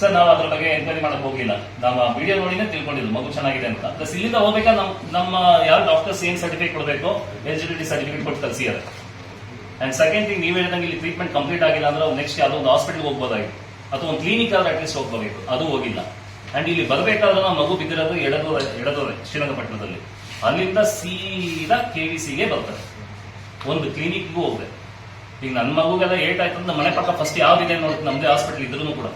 ಸರ್ ನಾವು ಅದ್ರ ಬಗ್ಗೆ ಎನ್ಕ್ವೈರಿ ಮಾಡಕ್ ಹೋಗಿಲ್ಲ. ನಾವು ಆ ವಿಡಿಯೋ ನೋಡಿನೇ ತಿಳ್ಕೊಂಡಿದ್ದು ಮಗು ಚೆನ್ನಾಗಿದೆ ಅಂತ. ಪ್ಲಸ್ ಇಲ್ಲಿಂದ ಹೋಗ್ಬೇಕಾ ನಮ್ ನಮ್ಮ ಯಾರು ಡಾಕ್ಟರ್ಸ್ ಏನ್ ಸರ್ಟಿಫಿಕೇಟ್ ಕೊಡಬೇಕು ಎಲಿಜಿಬಿಲಿಟಿ ಸರ್ಟಿಫಿಕೇಟ್ ಕೊಟ್ಟು ಕಲ್ಸಿದ್ದಾರೆ ಅಂಡ್ ಸೆಕೆಂಡ್ ಥಿಂಗ್ ನೀವು ಹೇಳಿದಂಗೆ ಇಲ್ಲಿ ಟ್ರೀಟ್ಮೆಂಟ್ ಕಂಪ್ಲೀಟ್ ಆಗಿಲ್ಲ ಅಂದ್ರೆ ನೆಕ್ಸ್ಟ್ ಯಾವುದೋ ಒಂದು ಹಾಸ್ಪಿಟಲ್ ಹೋಗ್ಬೋದಾಗಿತ್ತು. ಅಥವಾ ಒಂದು ಕ್ಲಿನಿಕ್ ಆದ್ರೆ ಅಟ್ಲೀಸ್ಟ್ ಹೋಗ್ಬೋದಿತ್ತು ಅದು ಹೋಗಿಲ್ಲ. ಅಂಡ್ ಇಲ್ಲಿ ಬರಬೇಕಾದ್ರೆ ನಾವು ಮಗು ಬಿದ್ದಿರೋದು ಎಡದೋ ಎಡದೋರೆ, ಶ್ರೀರಂಗಪಟ್ಟಣದಲ್ಲಿ. ಅಲ್ಲಿಂದ ಸೀದಾ ಕೆ ವಿ ಸಿಗೆ ಬರ್ತಾರೆ. ಒಂದು ಕ್ಲಿನಿಕ್ಗೂ ಹೋಗಿದೆ ಈಗ ನನ್ನ ಮಗುಗೆಲ್ಲ ಏಟ್ ಆಯ್ತು ಅಂದ್ರೆ ಮನೆ ಪಕ್ಕ ಫಸ್ಟ್ ಯಾವ್ದಿದೆ ನೋಡಿ, ನಮ್ದೇ ಹಾಸ್ಪಿಟಲ್ ಇದ್ರೂ ಕೂಡ.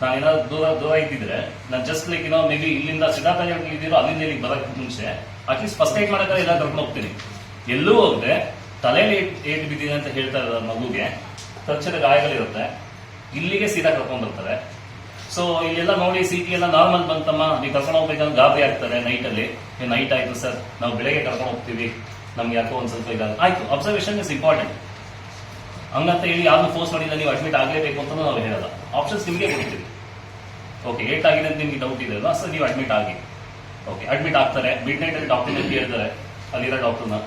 ನಾನು ಏನಾದ್ರು ದೂರ ದೂರ ಇದ್ದಿದ್ರೆ, ನಾನು ಜಸ್ಟ್ ಲೈಕ್ ಏನೋ ಮೇ ಬಿ ಇಲ್ಲಿಂದ ಸಿದ್ಧಾರ್ಥ ಇದ್ದೀರೋ ಅಲ್ಲಿಂದ ಇಲ್ಲಿಗೆ ಬರಕ್ಕೆ ಮುಂಚೆ ಅಟ್ಲೀಸ್ಟ್ ಫಸ್ಟ್ ಏಟ್ ಮಾಡೋಕೆ ಎಲ್ಲ ಕರ್ಕೊಂಡು ಹೋಗ್ತೀನಿ. ಎಲ್ಲೂ ಹೋಗದೆ ತಲೆಯಲ್ಲಿ ಏಟ್ ಏಟ್ ಬಿದ್ದಿದೆ ಅಂತ ಹೇಳ್ತಾ ಇದ್ದಾರೆ ಮಗುಗೆ ತಕ್ಷಣ ಗಾಯಗಳಿರುತ್ತೆ. ಇಲ್ಲಿಗೆ ಸೀದಾ ಕರ್ಕೊಂಡು ಬರ್ತಾರೆ. ಸೊ ಇಲ್ಲೆಲ್ಲ ನೋಡಿ ಸಿ ಟಿ ಎಲ್ಲ ನಾರ್ಮಲ್ ಬಂತಮ್ಮ ನೀವು ಕರ್ಕೊಂಡು ಹೋಗ್ಬೇಕಂದ್ರೆ ಗಾಬರಿ ಆಗ್ತಾರೆ ನೈಟಲ್ಲಿ ನೈಟ್ ಆಯ್ತು ಸರ್ ನಾವು ಬೆಳಗ್ಗೆ ಕರ್ಕೊಂಡು ಹೋಗ್ತೀವಿ. ನಮ್ಗೆ ಯಾಕೋ ಒಂದ್ ಸ್ವಲ್ಪ ಇದಾಗ, ಆಯ್ತು ಅಬ್ಸರ್ವೇಷನ್ ಇಸ್ ಇಂಪಾರ್ಟೆಂಟ್ ಹಂಗಂತ ಹೇಳಿ ಯಾರು ಫೋರ್ಸ್ ಮಾಡಿಲ್ಲ, ನೀವು ಅಡ್ಮಿಟ್ ಆಗಲೇಬೇಕು ಅಂತ ನಾವು ಹೇಳಲ್ಲ. ಆಪ್ಷನ್ಸ್ ನಿಮಗೆ ಕೊಡ್ತೀವಿ. ಓಕೆ ಏಟ್ ಆಗಿದೆ ಅಂತ ನಿಮ್ಗೆ ಡೌಟ್ ಇದೆ ಅಲ್ವಾ? ಸರ್ ನೀವು ಅಡ್ಮಿಟ್ ಆಗಿ. ಓಕೆ ಅಡ್ಮಿಟ್ ಆಗ್ತಾರೆ. ಮಿಡ್ ನೈಟ್ ಅಲ್ಲಿ ಡಾಕ್ಟರ್ ಕೇಳ್ತಾರೆ. ಅಲ್ಲಿರೋ ಡಾಕ್ಟರ್ನ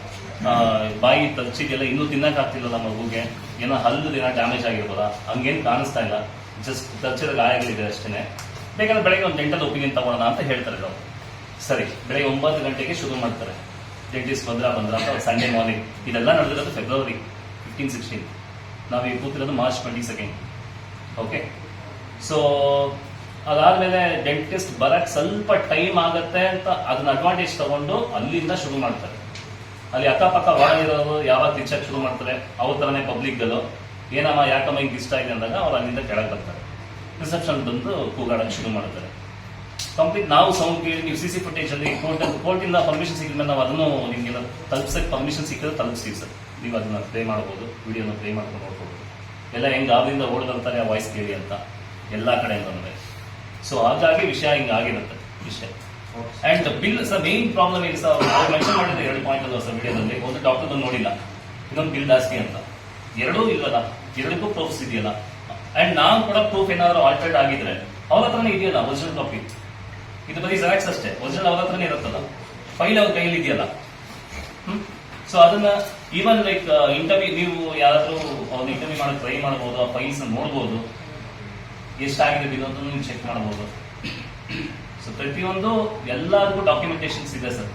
ಬಾಯಿ ತಚ್ಚಿದೆಲ್ಲ ಇನ್ನೂ ತಿನ್ನಕ್ ಆಗ್ತಿಲ್ಲಲ್ಲ ಮಗುಗೆ ಏನೋ ಹಲ್ಲು ಏನೋ ಡ್ಯಾಮೇಜ್ ಆಗಿರ್ಬೋದಾ? ಹಂಗೇನು ಕಾಣಿಸ್ತಾ ಇಲ್ಲ. ಜಸ್ಟ್ ತಚ್ಚಿದ ಗಾಯಗಳಿದೆ ಅಷ್ಟೇ ಬೇಕಾದ್ರೆ ಬೆಳಗ್ಗೆ ಒಂದು ಡೆಂಟಲ್ ಒಪಿನಿಯನ್ ತಗೊಳ್ಳೋಣ ಅಂತ ಹೇಳ್ತಾರೆ ಅವರು ಸರಿ, ಬೆಳಗ್ಗೆ ಒಂಬತ್ತು ಗಂಟೆಗೆ ಶುರು ಮಾಡ್ತಾರೆ. ಡೆಂಟಿಸ್ಟ್ ಬಂದ್ರ ಬಂದ್ರ ಅಂತ ಸಂಡೇ ಮಾರ್ನಿಂಗ್ ಇದೆಲ್ಲ ನಡೆದಿರೋದು ಫೆಬ್ರವರಿ ಫಿಫ್ಟೀನ್ ಸಿಕ್ಸ್ಟೀನ್ ನಾವು ಈಗ ಕೂತಿರೋದು March twenty second okay so ಅದಾದ್ಮೇಲೆ ಡೆಂಟಿಸ್ಟ್ ಬರಕ್ ಸ್ವಲ್ಪ ಟೈಮ್ ಆಗತ್ತೆ ಅಂತ ಅದನ್ನ ಅಡ್ವಾಂಟೇಜ್ ತಗೊಂಡು ಅಲ್ಲಿಂದ ಶುರು ಮಾಡ್ತಾರೆ. ಅಲ್ಲಿ ಅಕ್ಕಪಕ್ಕ ವಾರ್ಡ್ ಇರೋರು ಯಾವಾಗ ತಿಚ್ಚಕ್ ಶುರು ಮಾಡ್ತಾರೆ, ಅವ್ರ ತರನೇ ಪಬ್ಲಿಕ್ಗಳು ಏನಮ್ಮ, ಯಾಕಮ್ಮ ಹಿಂಗೆ ಇಷ್ಟ ಇದೆ ಅಂದಾಗ ಅವ್ರು ಅಲ್ಲಿಂದ ಕೆಳಗೆ ಬರ್ತಾರೆ. ರಿಸೆಪ್ಷನ್ ಬಂದು ಕೂಗಾಡಕ್ಕೆ ಶುರು ಮಾಡ್ತಾರೆ. ಕಂಪ್ಲೀಟ್ ನಾವು ಸೌಂಡ್ ಕೇಳಿ, ನೀವು ಸಿ ಸಿ ಫುಟೇಜ್ ಅಲ್ಲಿ ಕೋರ್ಟ್ ಇಂದ ಪರ್ಮಿಷನ್ ಸಿಕ್ಕಿದ ನಾವು ಅದನ್ನು ನಿಮ್ಗೆಲ್ಲ ತಲುಪಿಸಕ್ಕೆ ಪರ್ಮಿಷನ್ ಸಿಕ್ಕಿದ್ರೆ ತಲುಪಿಸ್ತೀವಿ ಸರ್. ನೀವು ಅದನ್ನ ಪ್ಲೇ ಮಾಡ್ಬೋದು ವಿಡಿಯೋನ ಪ್ಲೇ ಮಾಡ್ಕೊಂಡು ನೋಡ್ಬೋದು. ಎಲ್ಲ ಹೆಂಗೆ ಆದ್ರಿಂದ ಓಡ್ ಬರ್ತಾರೆ ಆ ವಾಯ್ಸ್ ಕೇಳಿ ಅಂತ. ಎಲ್ಲ ಕಡೆಯಿಂದ ಸೊ ಹಾಗಾಗಿ ವಿಷಯ ಹಿಂಗೆ ಆಗಿರುತ್ತೆ. ವಿಷಯ. And bill sir main problem ಏನು ಸರ್ ಅವ್ರು ಮೆನ್ಷನ್ ಮಾಡಿದ್ರೆ ಎರಡು ಪಾಯಿಂಟ್ ಅಲ್ಲ ಸರ್ ವಿಡಿಯೋದಲ್ಲಿ? ಒಂದು ಡಾಕ್ಟರ್ ನೋಡಿಲ್ಲ. ಇನ್ನೊಂದು ಬಿಲ್ ಜಾಸ್ತಿ ಅಂತ. ಎರಡೂ ಇಲ್ಲಲ್ಲ. ಎರಡಕ್ಕೂ ಪ್ರೂಫ್ಸ್ ಇದೆಯಲ್ಲ ಅಂಡ್ ನಾನು ಕೂಡ ಪ್ರೂಫ್ ಏನಾದರೂ ಆಲ್ಟರ್ಡ್ ಆಗಿದ್ರೆ, ಅವ್ರ ಹತ್ರನೇ ಇದೆಯಲ್ಲ ಒರಿಜಿನಲ್ ಕಾಪಿ ಇದು ಬರೀ ಜೆರಾಕ್ಸ್ ಅಷ್ಟೇ. ಒರಿಜಿನಲ್ ಅವ್ರ ಹತ್ರನೇ ಇರುತ್ತಲ್ಲ. ಫೈಲ್ ಅವ್ರ ಕೈಯಲ್ಲಿ ಇದೆಯಲ್ಲ. ಸೊ ಅದನ್ನ ಈವನ್ ಲೈಕ್ ಇಂಟರ್ವ್ಯೂ ನೀವು ಯಾರಾದರೂ ಅವ್ರನ್ನ ಇಂಟರ್ವ್ಯೂ ಮಾಡಕ್ಕೆ ಟ್ರೈ ಮಾಡಬಹುದು, ಆ ಫೈಲ್ಸ್ ನೋಡ್ಬೋದು. ಎಷ್ಟಾಗಿದೆ ಬಿಲ್ ಅಂತ ನೀವು ಚೆಕ್ ಮಾಡಬಹುದು. ಸೊ ಪ್ರತಿಯೊಂದು ಎಲ್ಲದಕ್ಕೂ ಡಾಕ್ಯುಮೆಂಟೇಶನ್ಸ್ ಇದೆ ಸರ್.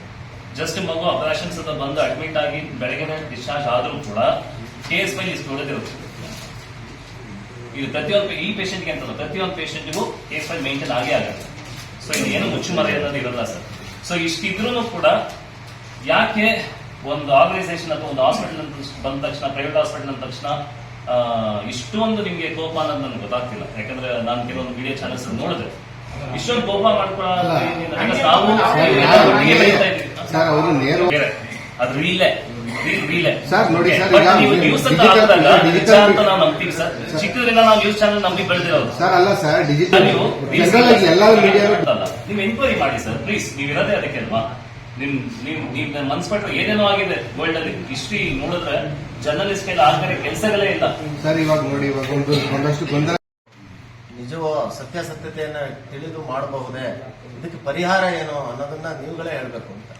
ಜಸ್ಟ್ ಮಗು ಆಪರೇಷನ್ಸ್ ಅಂತ ಬಂದು ಅಡ್ಮಿಟ್ ಆಗಿ ಬೆಳಗ್ಗೆ ಡಿಸ್ಚಾರ್ಜ್ ಆದರೂ ಕೂಡ ಕೇಸ್ ಫೈಲ್ ಇಷ್ಟು ಉಳಿದಿರುತ್ತೆ ಇದು ಪ್ರತಿಯೊಂದು ಈ ಪೇಷಂಟ್ಗೆ ಅಂತಲ್ಲ, ಪ್ರತಿಯೊಂದು ಪೇಷಂಟ್ಗೂ ಕೇಸ್ ಫೈಲ್ ಮೇಂಟೈನ್ ಆಗೇ ಆಗುತ್ತೆ. ಸೊ ಇದು ಏನು ಮುಚ್ಚುಮರೆ ಅನ್ನೋದು ಇರಲ್ಲ ಸರ್. ಸೊ ಇಷ್ಟಿದ್ರೂ ಕೂಡ ಯಾಕೆ ಒಂದು ಆರ್ಗನೈಸೇಷನ್ ಅಥವಾ ಒಂದು ಹಾಸ್ಪಿಟಲ್ ಅಂತ ಬಂದ ತಕ್ಷಣ ಪ್ರೈವೇಟ್ ಹಾಸ್ಪಿಟಲ್ ಅಂದ ತಕ್ಷಣ ಇಷ್ಟೊಂದು ನಿಮಗೆ ಕೋಪ ಅನ್ನೋದು ನನಗೆ ಗೊತ್ತಾಗ್ತಿಲ್ಲ. ಯಾಕಂದ್ರೆ ನಾನು ಕೆಲವೊಂದು ವಿಡಿಯೋ ಚಾನಲ್ಸ್ ನೋಡಿದೆ. ಇಷ್ಟೊಂದು ಕೋಪ ಸರ್ ಅವರು ನೇರ. ಅದು ರೀಲೆ ಸರ್, ನೋಡಿ ಸರ್, ನೀವು ನ್ಯೂಸ್ ಸರ್. ಚಿಕ್ಕದ್ರಿಂದ ನಾವು ನ್ಯೂಸ್ ಚಾನಲ್ ನಂಬಿ ಬೆಳೆದಿರೋದು ಸರ್ ಅಲ್ಲ ಸರ್ ಡಿಜಿಟಲ್ ನೀವು ಜನರಲ್ ಎಲ್ಲ ಮೀಡಿಯಾ ನೀವು ಎಂಕ್ವೈರಿ ಮಾಡಿ ಸರ್ ಪ್ಲೀಸ್ ನೀವು ಇರೋದೇ ಅದಕ್ಕೆ ಅಲ್ವಾ? ನಿಮ್ ನೀವು ನೀವು ಮನ್ಸ್ ಏನೇನೋ ಆಗಿದೆ ವರ್ಲ್ಡ್ ಅಲ್ಲಿ. ಹಿಸ್ಟ್ರಿ ನೋಡಿದ್ರೆ ಜರ್ನಲಿಸ್ಟ್ ಆಗ್ತಾರೆ ಕೆಲಸಗಳೇ ಇಲ್ಲ. ಸರ್ ಇವಾಗ ನೋಡಿ ಇವಾಗ ಒಂದು ಒಂದಷ್ಟು ಗೊಂದಲ ನಿಜವೋ ಸತ್ಯಾಸತ್ಯತೆಯನ್ನ ತಿಳಿದು ಮಾಡಬಹುದೇ? ಇದಕ್ಕೆ ಪರಿಹಾರ ಏನು ಅನ್ನೋದನ್ನ ನೀವುಗಳೇ ಹೇಳ್ಬೇಕು ಅಂತ.